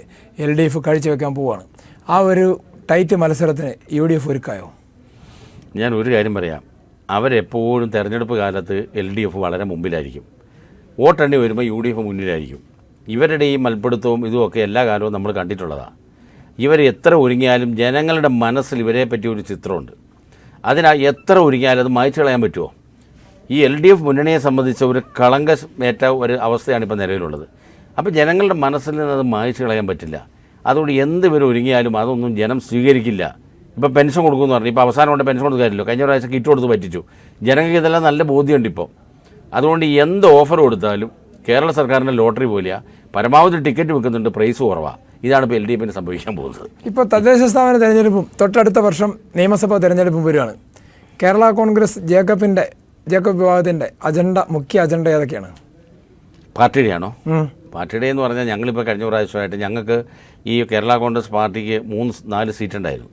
എൽ ഡി എഫ് കാഴ്ചവെക്കാൻ പോവുകയാണ് ആ ഒരു ടൈറ്റ് മത്സരത്തിന് യു ഡി എഫ് ഒരുക്കായോ? ഞാൻ ഒരു കാര്യം പറയാം. അവരെപ്പോഴും തെരഞ്ഞെടുപ്പ് കാലത്ത് എൽ ഡി എഫ് വളരെ മുമ്പിലായിരിക്കും. വോട്ടെണ്ണി വരുമ്പോൾ യു ഡി എഫ് മുന്നിലായിരിക്കും. ഇവരുടെ ഈ മൽപ്പിടുത്തവും ഇതുമൊക്കെ എല്ലാ കാലവും നമ്മൾ കണ്ടിട്ടുള്ളതാണ്. ഇവർ എത്ര ഒരുങ്ങിയാലും ജനങ്ങളുടെ മനസ്സിൽ ഇവരെ പറ്റിയ ഒരു ചിത്രമുണ്ട്. അതിനാ എത്ര ഒരുങ്ങിയാലും അത് മായ്ച്ചു കളയാൻ പറ്റുമോ? ഈ എൽ ഡി എഫ് മുന്നണിയെ സംബന്ധിച്ച ഒരു കളങ്കമേറ്റ ഒരു അവസ്ഥയാണ് ഇപ്പോൾ നിലവിലുള്ളത്. അപ്പോൾ ജനങ്ങളുടെ മനസ്സിൽ നിന്ന് അത് മായ്ച്ചു കളയാൻ പറ്റില്ല. അതുകൊണ്ട് എന്ത് ഇവർ ഒരുങ്ങിയാലും അതൊന്നും ജനം സ്വീകരിക്കില്ല. ഇപ്പോൾ പെൻഷൻ കൊടുക്കുമെന്ന് പറഞ്ഞു. ഇപ്പോൾ അവസാനം കൊണ്ട് പെൻഷൻ കൊടുക്കാറില്ലോ കഴിഞ്ഞ പ്രാവശ്യം കിറ്റ് കൊടുത്ത് പറ്റിച്ചു. ജനങ്ങൾക്ക് ഇതെല്ലാം നല്ല ബോധ്യമുണ്ട് ഇപ്പോൾ അതുകൊണ്ട് എന്ത് ഓഫർ കൊടുത്താലും കേരള സർക്കാരിന്റെ ലോട്ടറി പോലെയാണ് പരമാവധി ടിക്കറ്റ് വെക്കുന്നുണ്ട് പ്രൈസ് കുറവാണ് ഇതാണ് ഇപ്പോൾ എൽ ഡി എഫിന് സംഭവിക്കാൻ പോകുന്നത്. ഇപ്പോൾ തദ്ദേശ സ്ഥാപന തെരഞ്ഞെടുപ്പും തൊട്ടടുത്ത വർഷം നിയമസഭാ തെരഞ്ഞെടുപ്പും വരികയാണ്. കേരള കോൺഗ്രസ് ജേക്കബിന്റെ ജേക്കബ് വിഭാഗത്തിന്റെ അജണ്ട മുഖ്യ അജണ്ട ഏതൊക്കെയാണ്? പാർട്ടിയുടെയാണോ. പാർട്ടിയുടെ എന്ന് പറഞ്ഞാൽ ഞങ്ങളിപ്പോൾ കഴിഞ്ഞ പ്രാവശ്യമായിട്ട് ഞങ്ങൾക്ക് ഈ കേരള കോൺഗ്രസ് പാർട്ടിക്ക് മൂന്ന് നാല് സീറ്റ് ഉണ്ടായിരുന്നു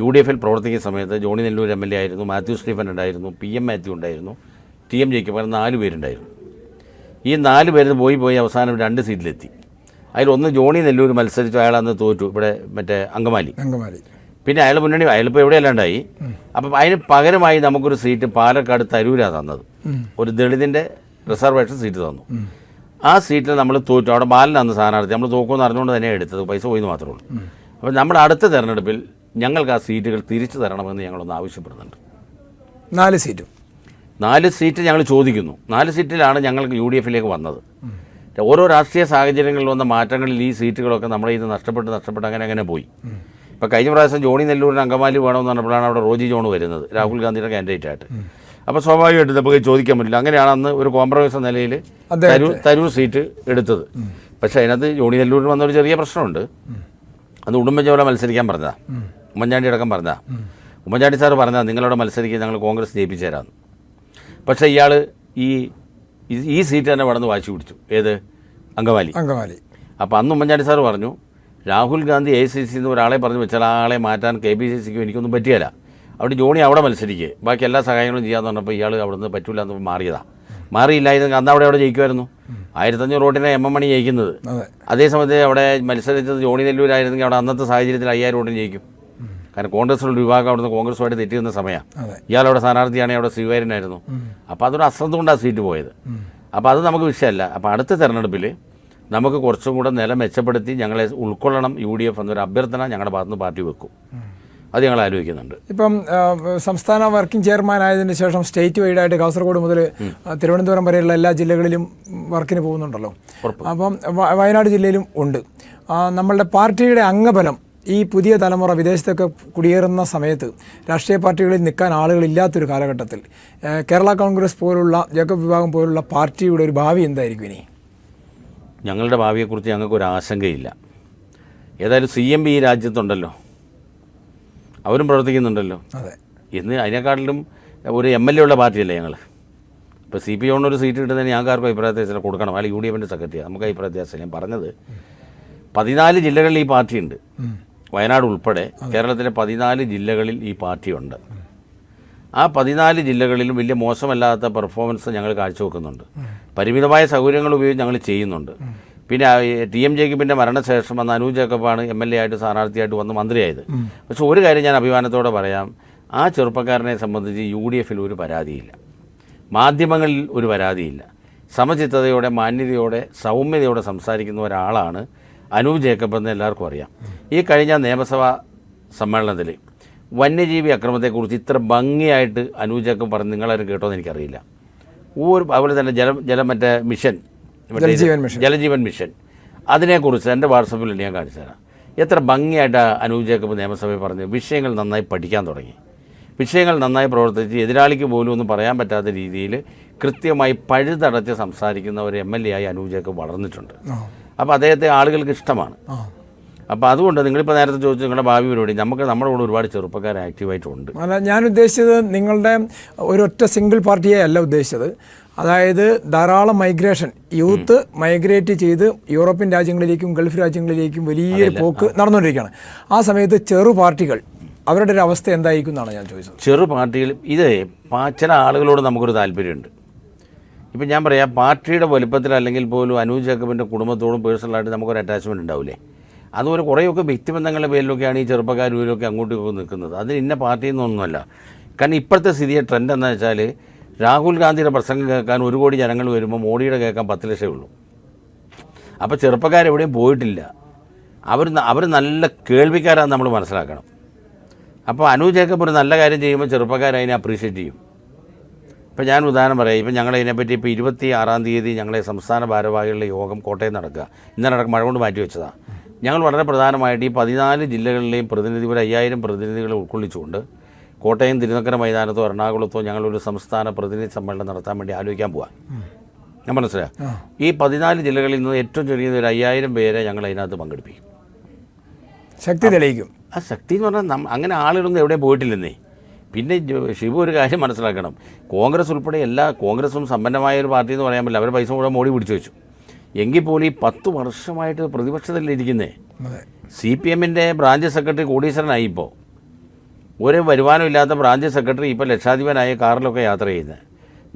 യു ഡി എഫിൽ പ്രവർത്തിക്കുന്ന സമയത്ത് Johnny Nellore M L A ആയിരുന്നു മാത്യു സ്റ്റീഫൻ ഉണ്ടായിരുന്നു പി എം മാത്യു ഉണ്ടായിരുന്നു ടി എം ജെക്ക് പകരം നാല് പേരുണ്ടായിരുന്നു. ഈ നാല് പേര് പോയി പോയി അവസാനം രണ്ട് സീറ്റിലെത്തി. അതിലൊന്ന് ജോണി നെല്ലൂർ മത്സരിച്ചു അയാൾ അന്ന് തോറ്റു. ഇവിടെ മറ്റേ അങ്കമാലി. അങ്കമാലി. പിന്നെ അയാൾ മുന്നണി അയാളിപ്പോൾ എവിടെയല്ലാണ്ടായി അപ്പം അതിന് പകരമായി നമുക്കൊരു സീറ്റ് പാലക്കാട് തരൂരാണ് തന്നത്. ഒരു ദളിതിന്റെ റിസർവേഷൻ സീറ്റ് തന്നു. ആ സീറ്റിൽ നമ്മൾ തോറ്റു. അവിടെ ബാലനാണ് സ്ഥാനാർത്ഥി. നമ്മൾ തോക്കുമെന്ന് അറിഞ്ഞുകൊണ്ട് തന്നെ എടുത്തത്. പൈസ പോയിന്ന് മാത്രമേ ഉള്ളൂ. അപ്പം നമ്മുടെ അടുത്ത തെരഞ്ഞെടുപ്പിൽ ഞങ്ങൾക്ക് ആ സീറ്റുകൾ തിരിച്ചു തരണമെന്ന് ഞങ്ങളൊന്ന് ആവശ്യപ്പെടുന്നുണ്ട്. നാല് സീറ്റും. നാല് സീറ്റ് ഞങ്ങൾ ചോദിക്കുന്നു. നാല് സീറ്റിലാണ് ഞങ്ങൾക്ക് യു ഡി എഫിലേക്ക് വന്നത്. ഓരോ രാഷ്ട്രീയ സാഹചര്യങ്ങളിൽ വന്ന മാറ്റങ്ങളിൽ ഈ സീറ്റുകളൊക്കെ നമ്മളെ ഇത് നഷ്ടപ്പെട്ട് നഷ്ടപ്പെട്ട് അങ്ങനെ അങ്ങനെ പോയി. ഇപ്പോൾ കഴിഞ്ഞ പ്രാവശ്യം ജോണി നെല്ലൂരിന് അങ്കമാലി വേണമെന്ന് പറഞ്ഞപ്പോഴാണ് അവിടെ റോജി ജോൺ വരുന്നത് രാഹുൽ ഗാന്ധിയുടെ കാൻഡിഡേറ്റ് ആയിട്ട്. അപ്പോൾ സ്വാഭാവികമായിട്ട് നമുക്ക് ചോദിക്കാൻ പറ്റില്ല. അങ്ങനെയാണ് അന്ന് ഒരു കോംപ്രമൈസ് എന്ന നിലയിൽ തരൂർ തരൂർ സീറ്റ് എടുത്തത്. പക്ഷേ അതിനകത്ത് ജോണി നെല്ലൂരിന് വന്നൊരു ചെറിയ പ്രശ്നമുണ്ട്. അത് ഉടുമ്പൻചോല മത്സരിക്കാൻ പറഞ്ഞതാ. ഉമ്മൻചാണ്ടി അടക്കം പറഞ്ഞതാ. ഉമ്മൻചാണ്ടി സാറ് പറഞ്ഞാൽ നിങ്ങളവിടെ മത്സരിക്കുക ഞങ്ങൾ കോൺഗ്രസ് ജയിപ്പിച്ചു തരാമെന്ന് പക്ഷേ ഇയാൾ ഈ ഈ- സീറ്റ് തന്നെ വളർന്ന് വാശി പിടിച്ചു. ഏത്? അങ്കമാലി. അങ്കമാലി. അപ്പോൾ അന്ന് ഉമ്മൻചാണ്ടി സാർ പറഞ്ഞു രാഹുൽ ഗാന്ധി എ സി സിന്ന് ഒരാളെ പറഞ്ഞു വെച്ചാൽ ആ ആളെ മാറ്റാൻ കെ പി സി സിക്കും എനിക്കൊന്നും പറ്റിയല്ല. അവിടെ ജോണി അവിടെ മത്സരിക്കുക ബാക്കി എല്ലാ സഹായങ്ങളും ചെയ്യാമെന്ന് പറഞ്ഞപ്പോൾ ഇയാൾ അവിടെ നിന്ന് പറ്റൂല എന്ന് മാറിയതാ. മാറിയില്ലായിരുന്നെങ്കിൽ അന്ന് അവിടെ അവിടെ ജയിക്കുമായിരുന്നു ആയിരത്തഞ്ഞൂറ് വോട്ടിനെ എം എം മണി ജയിക്കുന്നത്. അതെ. അതേസമയത്ത് അവിടെ മത്സരിച്ചത് ജോണി നെല്ലൂരായിരുന്നെങ്കിൽ അവിടെ അന്നത്തെ സാഹചര്യത്തിൽ അയ്യായിരം വോട്ടിന് ജയിക്കും. കാരണം കോൺഗ്രസിലുള്ള വിഭാഗം അവിടുന്ന് കോൺഗ്രസുമായിട്ട് തെറ്റിയുന്ന സമയമാണ് ഇയാൾ ഇയാളവിടെ സ്ഥാനാർത്ഥിയാണെങ്കിൽ അവിടെ സ്വീകാര്യനായിരുന്നു അപ്പോൾ അതൊരു അശ്രദ്ധ കൊണ്ടാണ് സീറ്റ് പോയത്. അപ്പോൾ അത് നമുക്ക് വിഷയമല്ല. അപ്പോൾ അടുത്ത തെരഞ്ഞെടുപ്പിൽ നമുക്ക് കുറച്ചും കൂടെ നില മെച്ചപ്പെടുത്തി ഞങ്ങളെ ഉൾക്കൊള്ളണം യു ഡി എഫ് എന്നൊരു അഭ്യർത്ഥന ഞങ്ങളുടെ ഭാഗത്തുനിന്ന് പാർട്ടി വെക്കും. അത് ഞങ്ങൾ ആലോചിക്കുന്നുണ്ട്. ഇപ്പം സംസ്ഥാന വർക്കിംഗ് ചെയർമാൻ ആയതിനു ശേഷം സ്റ്റേറ്റ് വൈഡ് ആയിട്ട് കാസർഗോഡ് മുതൽ തിരുവനന്തപുരം വരെയുള്ള എല്ലാ ജില്ലകളിലും വർക്കിന് പോകുന്നുണ്ടല്ലോ. അപ്പം വയനാട് ജില്ലയിലും ഉണ്ട്. നമ്മളുടെ പാർട്ടിയുടെ അംഗബലം ഈ പുതിയ തലമുറ വിദേശത്തൊക്കെ കുടിയേറുന്ന സമയത്ത് രാഷ്ട്രീയ പാർട്ടികളിൽ നിൽക്കാൻ ആളുകളില്ലാത്തൊരു കാലഘട്ടത്തിൽ കേരള കോൺഗ്രസ് പോലുള്ള ജേക്കബ് വിഭാഗം പോലുള്ള പാർട്ടിയുടെ ഒരു ഭാവി എന്തായിരിക്കും ഇനി? ഞങ്ങളുടെ ഭാവിയെക്കുറിച്ച് ഞങ്ങൾക്ക് ഒരു ആശങ്കയില്ല. ഏതായാലും സി എം പി ഈ രാജ്യത്തുണ്ടല്ലോ. അവരും പ്രവർത്തിക്കുന്നുണ്ടല്ലോ. അതെ. ഇന്ന് അതിനെക്കാട്ടിലും ഒരു എം എൽ എ ഉള്ള പാർട്ടിയല്ലേ ഞങ്ങൾ ഇപ്പോൾ സി പി ഒന്നൊരു സീറ്റ് കിട്ടുന്നതിന് ഞങ്ങൾക്ക് ആർക്കും അഭിപ്രായ വ്യത്യാസം കൊടുക്കണം. അല്ലെങ്കിൽ യു ഡി എഫിന്റെ സെക്രട്ടറി നമുക്ക് അഭിപ്രായ വ്യത്യാസം ഞാൻ പറഞ്ഞത്. പതിനാല് ജില്ലകളിൽ ഈ പാർട്ടിയുണ്ട്. വയനാട് ഉൾപ്പെടെ കേരളത്തിലെ പതിനാല് ജില്ലകളിൽ ഈ പാർട്ടിയുണ്ട് ആ പതിനാല് ജില്ലകളിലും വലിയ മോശമല്ലാത്ത പെർഫോമൻസ് ഞങ്ങൾ കാഴ്ചവെക്കുന്നുണ്ട്. പരിമിതമായ സൗകര്യങ്ങൾ ഉപയോഗിച്ച് ഞങ്ങൾ ചെയ്യുന്നുണ്ട്. പിന്നെ ടി എം ജേക്കബിന്റെ മരണശേഷം വന്ന അനു ജേക്കബാണ് എം എൽ എ ആയിട്ട് സ്ഥാനാർത്ഥിയായിട്ട് വന്ന് മന്ത്രിയായത്. പക്ഷെ ഒരു കാര്യം ഞാൻ അഭിമാനത്തോടെ പറയാം. ആ ചെറുപ്പക്കാരനെ സംബന്ധിച്ച് യു ഡി എഫിൽ ഒരു പരാതിയില്ല. മാധ്യമങ്ങളിൽ ഒരു പരാതിയില്ല. സമചിത്തതയോടെ മാന്യതയോടെ സൗമ്യതയോടെ സംസാരിക്കുന്ന ഒരാളാണ് അനൂപ് ജേക്കബ് എന്ന് എല്ലാവർക്കും അറിയാം. ഈ കഴിഞ്ഞ നിയമസഭാ സമ്മേളനത്തിൽ വന്യജീവി അക്രമത്തെക്കുറിച്ച് ഇത്ര ഭംഗിയായിട്ട് അനൂപ് ജേക്കബ് പറഞ്ഞ്. നിങ്ങളാരും കേട്ടോന്ന് എനിക്കറിയില്ല. ഒരു അതുപോലെ തന്നെ ജലം ജലം മറ്റേ മിഷൻ ജലജീവൻ മിഷൻ. അതിനെക്കുറിച്ച് എന്റെ വാട്സപ്പിൽ ഞാൻ കാണിച്ചു തരാം. എത്ര ഭംഗിയായിട്ട് അനൂപ് ജേക്കബ് നിയമസഭയിൽ പറഞ്ഞ് വിഷയങ്ങൾ നന്നായി പഠിക്കാൻ തുടങ്ങി. വിഷയങ്ങൾ നന്നായി പ്രവർത്തിച്ച് എതിരാളിക്ക് പോലും ഒന്നും പറയാൻ പറ്റാത്ത രീതിയിൽ കൃത്യമായി പഴുതടച്ച് സംസാരിക്കുന്ന ഒരു എം എൽ എ ആയി അനൂപ് ജേക്കബ് വളർന്നിട്ടുണ്ട്. അപ്പോൾ അദ്ദേഹത്തെ ആളുകൾക്ക് ഇഷ്ടമാണ്. അപ്പോൾ അതുകൊണ്ട് നിങ്ങളിപ്പോൾ നേരത്തെ ചോദിച്ചു നിങ്ങളുടെ ഭാവി പരിപാടി നമുക്ക് നമ്മുടെ കൂടെ ഒരുപാട് ചെറുപ്പക്കാർ ആക്റ്റീവായിട്ടുണ്ട്. അല്ല ഞാൻ ഉദ്ദേശിച്ചത് നിങ്ങളുടെ ഒരൊറ്റ സിംഗിൾ പാർട്ടിയെ അല്ല ഉദ്ദേശിച്ചത്. അതായത് ധാരാളം മൈഗ്രേഷൻ യൂത്ത് മൈഗ്രേറ്റ് ചെയ്ത് യൂറോപ്യൻ രാജ്യങ്ങളിലേക്കും ഗൾഫ് രാജ്യങ്ങളിലേക്കും വലിയൊരു പോക്ക് നടന്നുകൊണ്ടിരിക്കുകയാണ്. ആ സമയത്ത് ചെറു പാർട്ടികൾ അവരുടെ ഒരു അവസ്ഥ എന്തായിരിക്കും എന്നാണ് ഞാൻ ചോദിച്ചത്. ചെറു പാർട്ടികൾ ഇത് ചില ആളുകളോട് നമുക്കൊരു താല്പര്യമുണ്ട്. ഇപ്പം ഞാൻ പറയാം പാർട്ടിയുടെ വലുപ്പത്തിൽ അല്ലെങ്കിൽ പോലും അനൂജ് ജേക്കബിന്റെ കുടുംബത്തോടും പേഴ്സണലായിട്ട് നമുക്കൊരു അറ്റാച്ച്മെന്റ് ഉണ്ടാവില്ലേ? അതുപോലെ കുറേയൊക്കെ വ്യക്തിബന്ധങ്ങളുടെ പേരിലൊക്കെയാണ് ഈ ചെറുപ്പക്കാർ ഇവരൊക്കെ അങ്ങോട്ടും ഇപ്പോൾ നിൽക്കുന്നത്. അതിന് ഇന്ന പാർട്ടി എന്നൊന്നുമല്ല കാരണം ഇപ്പോഴത്തെ സ്ഥിതിയെ ട്രെൻഡ് എന്ന് വെച്ചാൽ രാഹുൽ ഗാന്ധിയുടെ പ്രസംഗം കേൾക്കാൻ ഒരു കോടി ജനങ്ങൾ വരുമ്പോൾ മോഡിയുടെ കേൾക്കാൻ പത്ത് ലക്ഷമേ ഉള്ളൂ. അപ്പോൾ ചെറുപ്പക്കാരെവിടെയും പോയിട്ടില്ല. അവർ അവർ നല്ല കേൾവിക്കാരാണെന്ന് നമ്മൾ മനസ്സിലാക്കണം. അപ്പോൾ അനു ജേക്കബ് ഒരു നല്ല കാര്യം ചെയ്യുമ്പോൾ ചെറുപ്പക്കാരതിനെ അപ്രീഷിയേറ്റ് ചെയ്യും. ഇപ്പം ഞാൻ ഉദാഹരണം പറയാം. ഇപ്പം ഞങ്ങൾ ഇതിനെപ്പറ്റി ഇപ്പോൾ ഇരുപത്തി ആറാം തീയതി ഞങ്ങളെ സംസ്ഥാന ഭാരവാഹികളുടെ യോഗം കോട്ടയം നടക്കുക. ഇന്നലെ നടക്കുക മഴ കൊണ്ട് മാറ്റി വെച്ചതാണ് ഞങ്ങൾ വളരെ പ്രധാനമായിട്ട് ഈ പതിനാല് ജില്ലകളിലെയും പ്രതിനിധി ഒരു അയ്യായിരം പ്രതിനിധികളെ ഉൾക്കൊള്ളിച്ചുകൊണ്ട് കോട്ടയം തിരുനക്കര മൈതാനത്തോ എറണാകുളത്തോ ഞങ്ങളൊരു സംസ്ഥാന പ്രതിനിധി സമ്മേളനം നടത്താൻ വേണ്ടി ആലോചിക്കാൻ പോവാം. ഞാൻ മനസ്സിലായി? ഈ പതിനാല് ജില്ലകളിൽ നിന്ന് ഏറ്റവും ചെറിയത് ഒരു അയ്യായിരം പേരെ ഞങ്ങൾ അതിനകത്ത് പങ്കെടുപ്പിക്കും. ശക്തി തെളിയിക്കും. ആ ശക്തി എന്ന് പറഞ്ഞാൽ അങ്ങനെ ആളുകളൊന്നും എവിടെ പോയിട്ടില്ലെന്നേ. പിന്നെ ശിവ ഒരു കാര്യം മനസ്സിലാക്കണം. കോൺഗ്രസ് ഉൾപ്പെടെ എല്ലാ കോൺഗ്രസും സമ്പന്നമായ ഒരു പാർട്ടി എന്ന് പറയാൻ പറ്റില്ല. അവരുടെ പൈസ മുഴുവൻ മോടി പിടിച്ചു വെച്ചു. എങ്കിൽ പോലും ഈ പത്ത് വർഷമായിട്ട് പ്രതിപക്ഷത്തിലിരിക്കുന്നേ സി പി എമ്മിന്റെ ബ്രാഞ്ച് സെക്രട്ടറി കോടീശ്വരനായി ഇപ്പോൾ ഒരു വരുമാനമില്ലാത്ത ബ്രാഞ്ച് സെക്രട്ടറി ഇപ്പോൾ ലക്ഷാധിപനായ കാറിലൊക്കെ യാത്ര ചെയ്യുന്നത്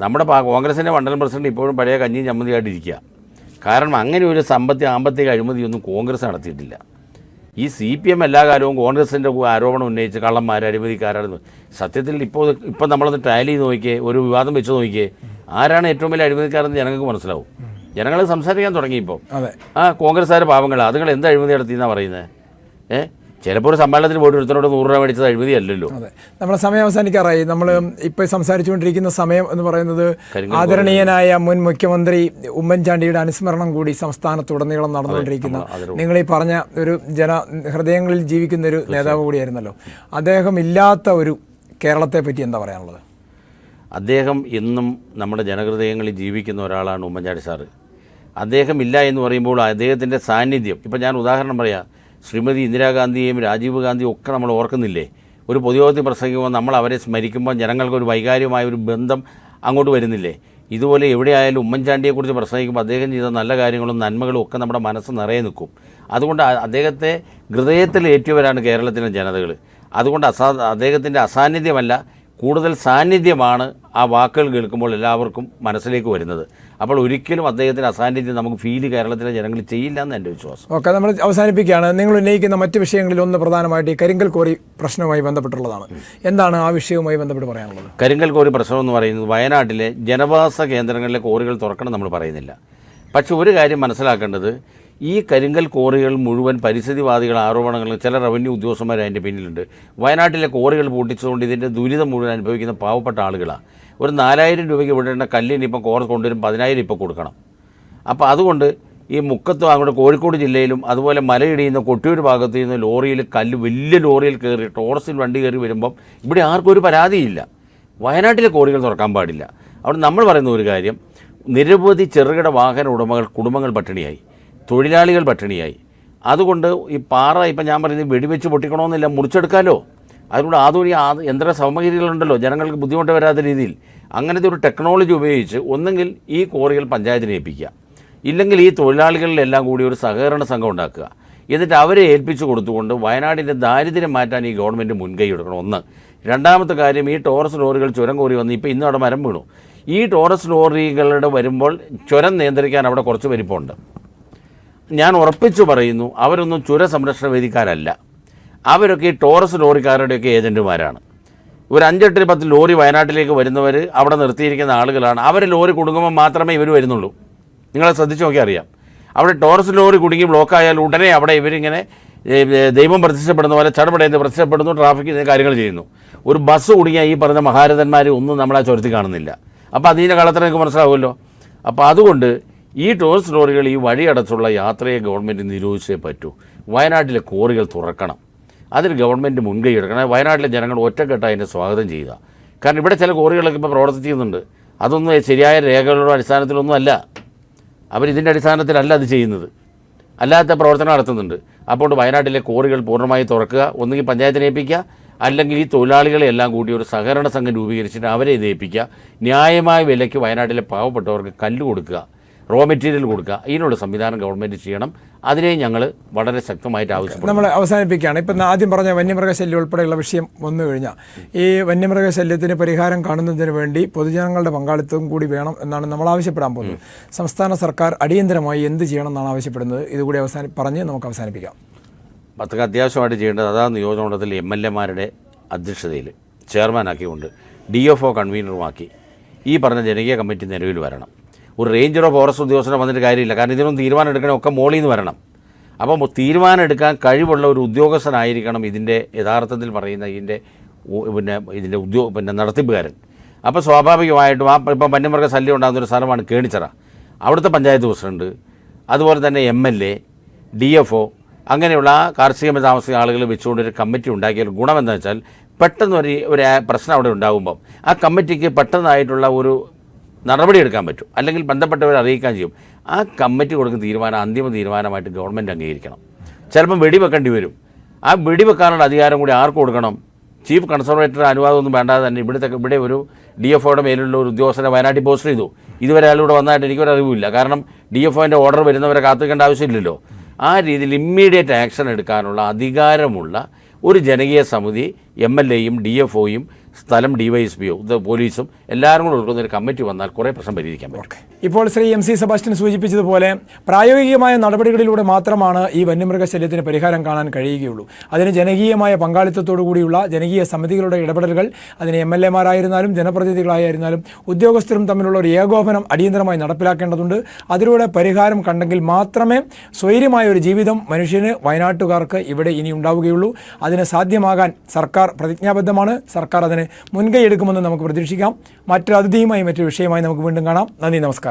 നമ്മുടെ കോൺഗ്രസിന്റെ മണ്ഡലം പ്രസിഡന്റ് ഇപ്പോഴും പഴയ കഞ്ഞി ചമ്മതിയായിട്ടിരിക്കുക കാരണം അങ്ങനെ ഒരു സമ്പത്തി ആമ്പത്തിക അഴിമതിയൊന്നും കോൺഗ്രസ് നടത്തിയിട്ടില്ല. ഈ സി പി എം എല്ലാ കാലവും കോൺഗ്രസിന്റെ ആരോപണം ഉന്നയിച്ച് കള്ളന്മാർ അഴിമതിക്കാരാണെന്ന്. സത്യത്തിൽ ഇപ്പോൾ ഇപ്പം നമ്മളൊന്ന് ട്രയൽ ചെയ്ത് നോക്കിയേ ഒരു വിവാദം വെച്ച് നോക്കിയേ ആരാണ് ഏറ്റവും വലിയ അഴിമതിക്കാരെന്ന് ജനങ്ങൾക്ക് മനസ്സിലാവും. ജനങ്ങൾ സംസാരിക്കാൻ തുടങ്ങി ഇപ്പോൾ ആ കോൺഗ്രസ്സുകാർ പാവങ്ങൾ അതുങ്ങൾ എന്ത് അഴിമതി നടത്തിയെന്നാണ് പറയുന്നത് ഏ? ചിലപ്പോൾ ഒരു സമ്മേളനത്തിന് പോയിട്ട് ഒരുത്തനോട് നൂറ് രൂപ മേടിച്ചത് അഴിമതി അല്ലല്ലോ. അതെ. നമ്മളെ സമയം അവസാനിക്കാറായി. നമ്മൾ ഇപ്പോൾ സംസാരിച്ചുകൊണ്ടിരിക്കുന്ന സമയം എന്ന് പറയുന്നത് ആദരണീയനായ മുൻ മുഖ്യമന്ത്രി ഉമ്മൻചാണ്ടിയുടെ അനുസ്മരണം കൂടി സംസ്ഥാനത്തുടനീളം നടന്നുകൊണ്ടിരിക്കുന്ന. നിങ്ങൾ ഈ പറഞ്ഞ ഒരു ജന ഹൃദയങ്ങളിൽ ജീവിക്കുന്ന ഒരു നേതാവ് കൂടിയായിരുന്നല്ലോ. അദ്ദേഹം ഇല്ലാത്ത ഒരു കേരളത്തെ പറ്റി എന്താ പറയാനുള്ളത്? അദ്ദേഹം എന്നും നമ്മുടെ ജനഹൃദയങ്ങളിൽ ജീവിക്കുന്ന ഒരാളാണ് ഉമ്മൻചാണ്ടി സാറ്. അദ്ദേഹം ഇല്ല എന്ന് പറയുമ്പോൾ അദ്ദേഹത്തിന്റെ സാന്നിധ്യം. ഇപ്പം ഞാൻ ഉദാഹരണം പറയാം. ശ്രീമതി ഇന്ദിരാഗാന്ധിയെയും രാജീവ് ഗാന്ധിയും ഒക്കെ നമ്മൾ ഓർക്കുന്നില്ലേ? ഒരു പൊതുയോഗത്തിൽ പ്രസംഗിക്കുമ്പോൾ നമ്മൾ അവരെ സ്മരിക്കുമ്പോൾ ജനങ്ങൾക്കൊരു വൈകാരികമായ ഒരു ബന്ധം അങ്ങോട്ട് വരുന്നില്ലേ? ഇതുപോലെ എവിടെയായാലും ഉമ്മൻചാണ്ടിയെക്കുറിച്ച് പ്രസംഗിക്കുമ്പോൾ അദ്ദേഹം ചെയ്ത നല്ല കാര്യങ്ങളും നന്മകളും ഒക്കെ നമ്മുടെ മനസ്സ് നിറയെ നിൽക്കും. അതുകൊണ്ട് അദ്ദേഹത്തെ ഹൃദയത്തിൽ ഏറ്റിയവരാണ് കേരളത്തിലെ ജനതകൾ അതുകൊണ്ട് അസാ അദ്ദേഹത്തിന്റെ അസാന്നിധ്യമല്ല കൂടുതൽ സാന്നിധ്യമാണ് ആ വാക്കുകൾ കേൾക്കുമ്പോൾ എല്ലാവർക്കും മനസ്സിലേക്ക് വരുന്നത്. അപ്പോൾ ഒരിക്കലും അദ്ദേഹത്തിന്റെ അസാന്നിധ്യം നമുക്ക് ഫീൽ കേരളത്തിലെ ജനങ്ങൾ ചെയ്യില്ല എന്ന് എന്റെ വിശ്വാസം. ഓക്കെ നമ്മൾ അവസാനിപ്പിക്കുകയാണ്. നിങ്ങൾ ഉന്നയിക്കുന്ന മറ്റ് വിഷയങ്ങളിൽ ഒന്ന് പ്രധാനമായിട്ട് ഈ കരിങ്കൽ കോറി പ്രശ്നവുമായി ബന്ധപ്പെട്ടുള്ളതാണ്. എന്താണ് ആ വിഷയവുമായി ബന്ധപ്പെട്ട് പറയാനുള്ളത്? കരിങ്കൽ കോറി പ്രശ്നം എന്ന് പറയുന്നത് വയനാട്ടിലെ ജനവാസ കേന്ദ്രങ്ങളിലെ കോറികൾ തുറക്കണം നമ്മൾ പറയുന്നില്ല. പക്ഷെ ഒരു കാര്യം മനസ്സിലാക്കേണ്ടത് ഈ കരിങ്കൽ കോറികൾ മുഴുവൻ പരിസ്ഥിതിവാദികൾ ആരോപണങ്ങൾ ചില റവന്യൂ ഉദ്യോഗസ്ഥന്മാർ അതിന്റെ പിന്നിലുണ്ട്. വയനാട്ടിലെ കോറികൾ പൂട്ടിച്ചുകൊണ്ട് ഇതിന്റെ ദുരിതം മുഴുവൻ അനുഭവിക്കുന്ന പാവപ്പെട്ട ആളുകളാണ് ഒരു നാലായിരം രൂപയ്ക്ക് വിടേണ്ട കല്ലിന് ഇപ്പം കോറ കൊണ്ടുവരും പതിനായിരം ഇപ്പോൾ കൊടുക്കണം. അപ്പോൾ അതുകൊണ്ട് ഈ മുക്കത്തും അങ്ങോട്ട് കോഴിക്കോട് ജില്ലയിലും അതുപോലെ മലയിടിയുന്ന കൊട്ടിയൂർ ഭാഗത്ത് നിന്ന് ലോറിയിൽ കല്ല് വലിയ ലോറിയിൽ കയറി ടോറസിൽ വണ്ടി കയറി വരുമ്പം ഇവിടെ ആർക്കും ഒരു പരാതിയില്ല. വയനാട്ടിലെ കോറികൾ തുറക്കാൻ പാടില്ല. അവിടെ നമ്മൾ പറയുന്ന ഒരു കാര്യം നിരവധി ചെറുകിട വാഹന ഉടമകൾ കുടുംബങ്ങൾ പട്ടിണിയായി. തൊഴിലാളികൾ പട്ടിണിയായി. അതുകൊണ്ട് ഈ പാറ ഇപ്പം ഞാൻ പറയുന്നത് വെടിവെച്ച് പൊട്ടിക്കണമെന്നില്ല മുറിച്ചെടുക്കാമല്ലോ അതുകൊണ്ട് ആധുനിക യന്ത്ര സാമഗ്രികളുണ്ടല്ലോ ജനങ്ങൾക്ക് ബുദ്ധിമുട്ട് വരാത്ത രീതിയിൽ. അങ്ങനത്തെ ഒരു ടെക്നോളജി ഉപയോഗിച്ച് ഒന്നെങ്കിൽ ഈ കോറികൾ പഞ്ചായത്തിനെ ഏൽപ്പിക്കുക. ഇല്ലെങ്കിൽ ഈ തൊഴിലാളികളിലെല്ലാം കൂടി ഒരു സഹകരണ സംഘം ഉണ്ടാക്കുക. എന്നിട്ട് അവരെ ഏൽപ്പിച്ചു കൊടുത്തുകൊണ്ട് വയനാടിന്റെ ദാരിദ്ര്യം മാറ്റാൻ ഈ ഗവൺമെന്റ് മുൻകൈ എടുക്കണം. ഒന്ന്. രണ്ടാമത്തെ കാര്യം ഈ ടോറസ് ലോറികൾ ചുരം കോറി വന്ന് ഇപ്പോൾ ഇന്ന് അവിടെ മരം വീണു. ഈ ടോറസ് ലോറികളുടെ വരുമ്പോൾ ചുരം നിയന്ത്രിക്കാൻ അവിടെ കുറച്ച് വലിപ്പമുണ്ട് ഞാൻ ഉറപ്പിച്ചു പറയുന്നു അവരൊന്നും ചുര സംരക്ഷണ വേദിക്കാരല്ല. അവരൊക്കെ ഈ ടോറസ് ലോറിക്കാരുടെയൊക്കെ ഏജന്റുമാരാണ് ഒരു അഞ്ചെട്ട് പത്ത് ലോറി വയനാട്ടിലേക്ക് വരുന്നവർ അവിടെ നിർത്തിയിരിക്കുന്ന ആളുകളാണ്. അവർ ലോറി കുടുങ്ങുമ്പോൾ മാത്രമേ ഇവർ വരുന്നുള്ളൂ. നിങ്ങളെ ശ്രദ്ധിച്ച് നോക്കി അറിയാം. അവിടെ ടോറസ് ലോറി കുടുങ്ങി ബ്ലോക്കായാൽ ഉടനെ അവിടെ ഇവരിങ്ങനെ ദൈവം പ്രത്യക്ഷപ്പെടുന്ന പോലെ ചടപടയെന്ന് പ്രത്യക്ഷപ്പെടുന്നു ട്രാഫിക് കാര്യങ്ങൾ ചെയ്യുന്നു. ഒരു ബസ് കുടുങ്ങിയ ഈ പറഞ്ഞ മഹാരഥന്മാർ ഒന്നും നമ്മളെ ചുരത്തി കാണുന്നില്ല. അപ്പോൾ അതിന്റെ കളത്തിൽ നിങ്ങൾക്ക് മനസ്സിലാവുമല്ലോ? അപ്പോൾ അതുകൊണ്ട് ഈ ടൂറിസ്റ്റ് ലോറികൾ ഈ വഴിയടച്ചുള്ള യാത്രയെ ഗവൺമെന്റ് നിരോധിച്ചേ പറ്റൂ. വയനാട്ടിലെ കോറികൾ തുറക്കണം. അതിന് ഗവൺമെന്റ് മുൻകൈ എടുക്കണം. വയനാട്ടിലെ ജനങ്ങൾ ഒറ്റക്കെട്ടായി അതിനെ സ്വാഗതം ചെയ്യുക. കാരണം ഇവിടെ ചില കോറികളൊക്കെ ഇപ്പോൾ പ്രവർത്തിക്കുന്നുണ്ട് അതൊന്നും ശരിയായ രേഖകളുടെ അടിസ്ഥാനത്തിലൊന്നും അല്ല. അവരിതിന്റെ അടിസ്ഥാനത്തിലല്ല അത് ചെയ്യുന്നത്. അല്ലാത്ത പ്രവർത്തനം നടത്തുന്നുണ്ട്. അപ്പോൾ വയനാട്ടിലെ കോറികൾ പൂർണമായി തുറക്കുക ഒന്നുകിൽ പഞ്ചായത്തിനെ ഏൽപ്പിക്കുക അല്ലെങ്കിൽ ഈ തൊഴിലാളികളെ എല്ലാം കൂടി ഒരു സഹകരണ സംഘം രൂപീകരിച്ചിട്ട് അവരെ ഇത് ഏൽപ്പിക്കുക. ന്യായമായ വിലയ്ക്ക് വയനാട്ടിലെ പാവപ്പെട്ടവർക്ക് കല്ല് കൊടുക്കുക. റോ മെറ്റീരിയൽ കൊടുക്കുക. ഇതിനുള്ള സംവിധാനം ഗവൺമെന്റ് ചെയ്യണം. അതിനെ ഞങ്ങൾ വളരെ ശക്തമായിട്ട് ആവശ്യപ്പെടും നമ്മൾ അവസാനിപ്പിക്കുകയാണ്. ഇപ്പം ആദ്യം പറഞ്ഞ വന്യമൃഗശല്യം ഉൾപ്പെടെയുള്ള വിഷയം വന്നു കഴിഞ്ഞാൽ ഈ വന്യമൃഗശല്യത്തിന് പരിഹാരം കാണുന്നതിന് വേണ്ടി പൊതുജനങ്ങളുടെ പങ്കാളിത്തവും കൂടി വേണം എന്നാണ് നമ്മൾ ആവശ്യപ്പെടാൻ പോകുന്നത്. സംസ്ഥാന സർക്കാർ അടിയന്തരമായി എന്ത് ചെയ്യണം എന്നാണ് ആവശ്യപ്പെടുന്നത് ഇതുകൂടി അവസാന പറഞ്ഞ് നമുക്ക് അവസാനിപ്പിക്കാം. അതൊക്കെ അത്യാവശ്യമായിട്ട് ചെയ്യേണ്ടത് അതാ നിയോജകമണ്ഡലത്തിൽ എം എൽ എമാരുടെ അധ്യക്ഷതയിൽ ചെയർമാനാക്കിക്കൊണ്ട് ഡി എഫ് ഒ കൺവീനറുമാക്കി ഈ പറഞ്ഞ ജനകീയ കമ്മിറ്റി നിലവിൽ വരണം. ഒരു റേഞ്ചറോ ഫോറസ്റ്റ് ഉദ്യോഗസ്ഥനോ വന്നിട്ട് കാര്യമില്ല. കാരണം ഇതിനൊന്നും തീരുമാനം എടുക്കണേ ഒക്കെ മോളിൽ നിന്ന് വരണം. അപ്പം തീരുമാനം എടുക്കാൻ കഴിവുള്ള ഒരു ഉദ്യോഗസ്ഥനായിരിക്കണം ഇതിന്റെ യഥാർത്ഥത്തിൽ പറയുന്ന ഇതിന്റെ പിന്നെ ഇതിന്റെ ഉദ്യോഗ പിന്നെ നടത്തിപ്പുകാരൻ. അപ്പോൾ സ്വാഭാവികമായിട്ടും ആ ഇപ്പം വന്യമൃഗ ശല്യം ഉണ്ടാകുന്ന ഒരു സ്ഥലമാണ് കേണിച്ചിറ. അവിടുത്തെ പഞ്ചായത്ത് പ്രസിഡന്റ് അതുപോലെ തന്നെ M L A D F O അങ്ങനെയുള്ള കാർഷിക താമസിക്കുന്ന ആളുകൾ വെച്ചുകൊണ്ട് ഒരു കമ്മിറ്റി ഉണ്ടാക്കിയാൽ ഗുണമെന്ന് വെച്ചാൽ പെട്ടെന്ന് ഒരു ഒരു പ്രശ്നം അവിടെ ഉണ്ടാകുമ്പം ആ കമ്മിറ്റിക്ക് പെട്ടെന്നായിട്ടുള്ള ഒരു നടപടി എടുക്കാൻ പറ്റും. അല്ലെങ്കിൽ ബന്ധപ്പെട്ടവരെ അറിയിക്കാൻ ചെയ്യും. ആ കമ്മിറ്റി കൊടുക്കുന്ന തീരുമാനം അന്തിമ തീരുമാനമായിട്ട് ഗവൺമെന്റ് അംഗീകരിക്കണം. ചിലപ്പം വെടിവെക്കേണ്ടി വരും. ആ വെടിവെക്കാനുള്ള അധികാരം കൂടി ആർക്ക് കൊടുക്കണം? ചീഫ് കൺസർവേറ്റർ അനുവാദമൊന്നും വേണ്ടാതെ തന്നെ ഇവിടുത്തെ ഇവിടെ ഒരു ഡി എഫ് ഒയുടെ മേലുള്ള ഒരു ഉദ്യോഗസ്ഥനെ വയനാട്ടിൽ പോസ്റ്റ് ചെയ്തു. ഇതുവരെ അയാളിവിടെ വന്നതായിട്ട് എനിക്കൊരു അറിവില്ല കാരണം ഡി എഫ് ഒന്റെ ഓർഡർ വരുന്നവരെ കാത്തിക്കേണ്ട ആവശ്യമില്ലല്ലോ. ആ രീതിയിൽ ഇമ്മീഡിയറ്റ് ആക്ഷൻ എടുക്കാനുള്ള അധികാരമുള്ള ഒരു ജനകീയ സമിതി എം എൽ എയും ഡി എഫ് ഒയും സ്ഥലം ഡി വൈ എസ് പിയോ പോലീസും എല്ലാവരും കൂടെ ഉൾക്കൊള്ളുന്ന ഒരു കമ്മിറ്റി വന്നാൽ കുറേ പ്രശ്നം പരിഹരിക്കാൻ പറ്റും. ഇപ്പോൾ ശ്രീ എം സി സെബാസ്റ്റ്യൻ സൂചിപ്പിച്ചതുപോലെ പ്രായോഗികമായ നടപടികളിലൂടെ മാത്രമാണ് ഈ വന്യമൃഗശല്യത്തിന് പരിഹാരം കാണാൻ കഴിയുകയുള്ളൂ. അതിന് ജനകീയമായ പങ്കാളിത്തത്തോടു കൂടിയുള്ള ജനകീയ സമിതികളുടെ ഇടപെടലുകൾ അതിന് എം എൽ എമാരായിരുന്നാലും ജനപ്രതിനിധികളായിരുന്നാലും ഉദ്യോഗസ്ഥരും തമ്മിലുള്ള ഒരു ഏകോപനം അടിയന്തരമായി നടപ്പിലാക്കേണ്ടതുണ്ട്. അതിലൂടെ പരിഹാരം കണ്ടെങ്കിൽ മാത്രമേ സ്വൈര്യമായ ഒരു ജീവിതം മനുഷ്യന് വയനാട്ടുകാർക്ക് ഇവിടെ ഇനി ഉണ്ടാവുകയുള്ളൂ. അതിന് സാധ്യമാകാൻ സർക്കാർ പ്രതിജ്ഞാബദ്ധമാണ്. സർക്കാർ അതിന് മുൻകൈ എടുക്കുമെന്ന് നമുക്ക് പ്രതീക്ഷിക്കാം. മറ്റൊരു അതിഥിയുമായി മറ്റൊരു വിഷയമായി നമുക്ക് വീണ്ടും കാണാം. നന്ദി നമസ്കാരം.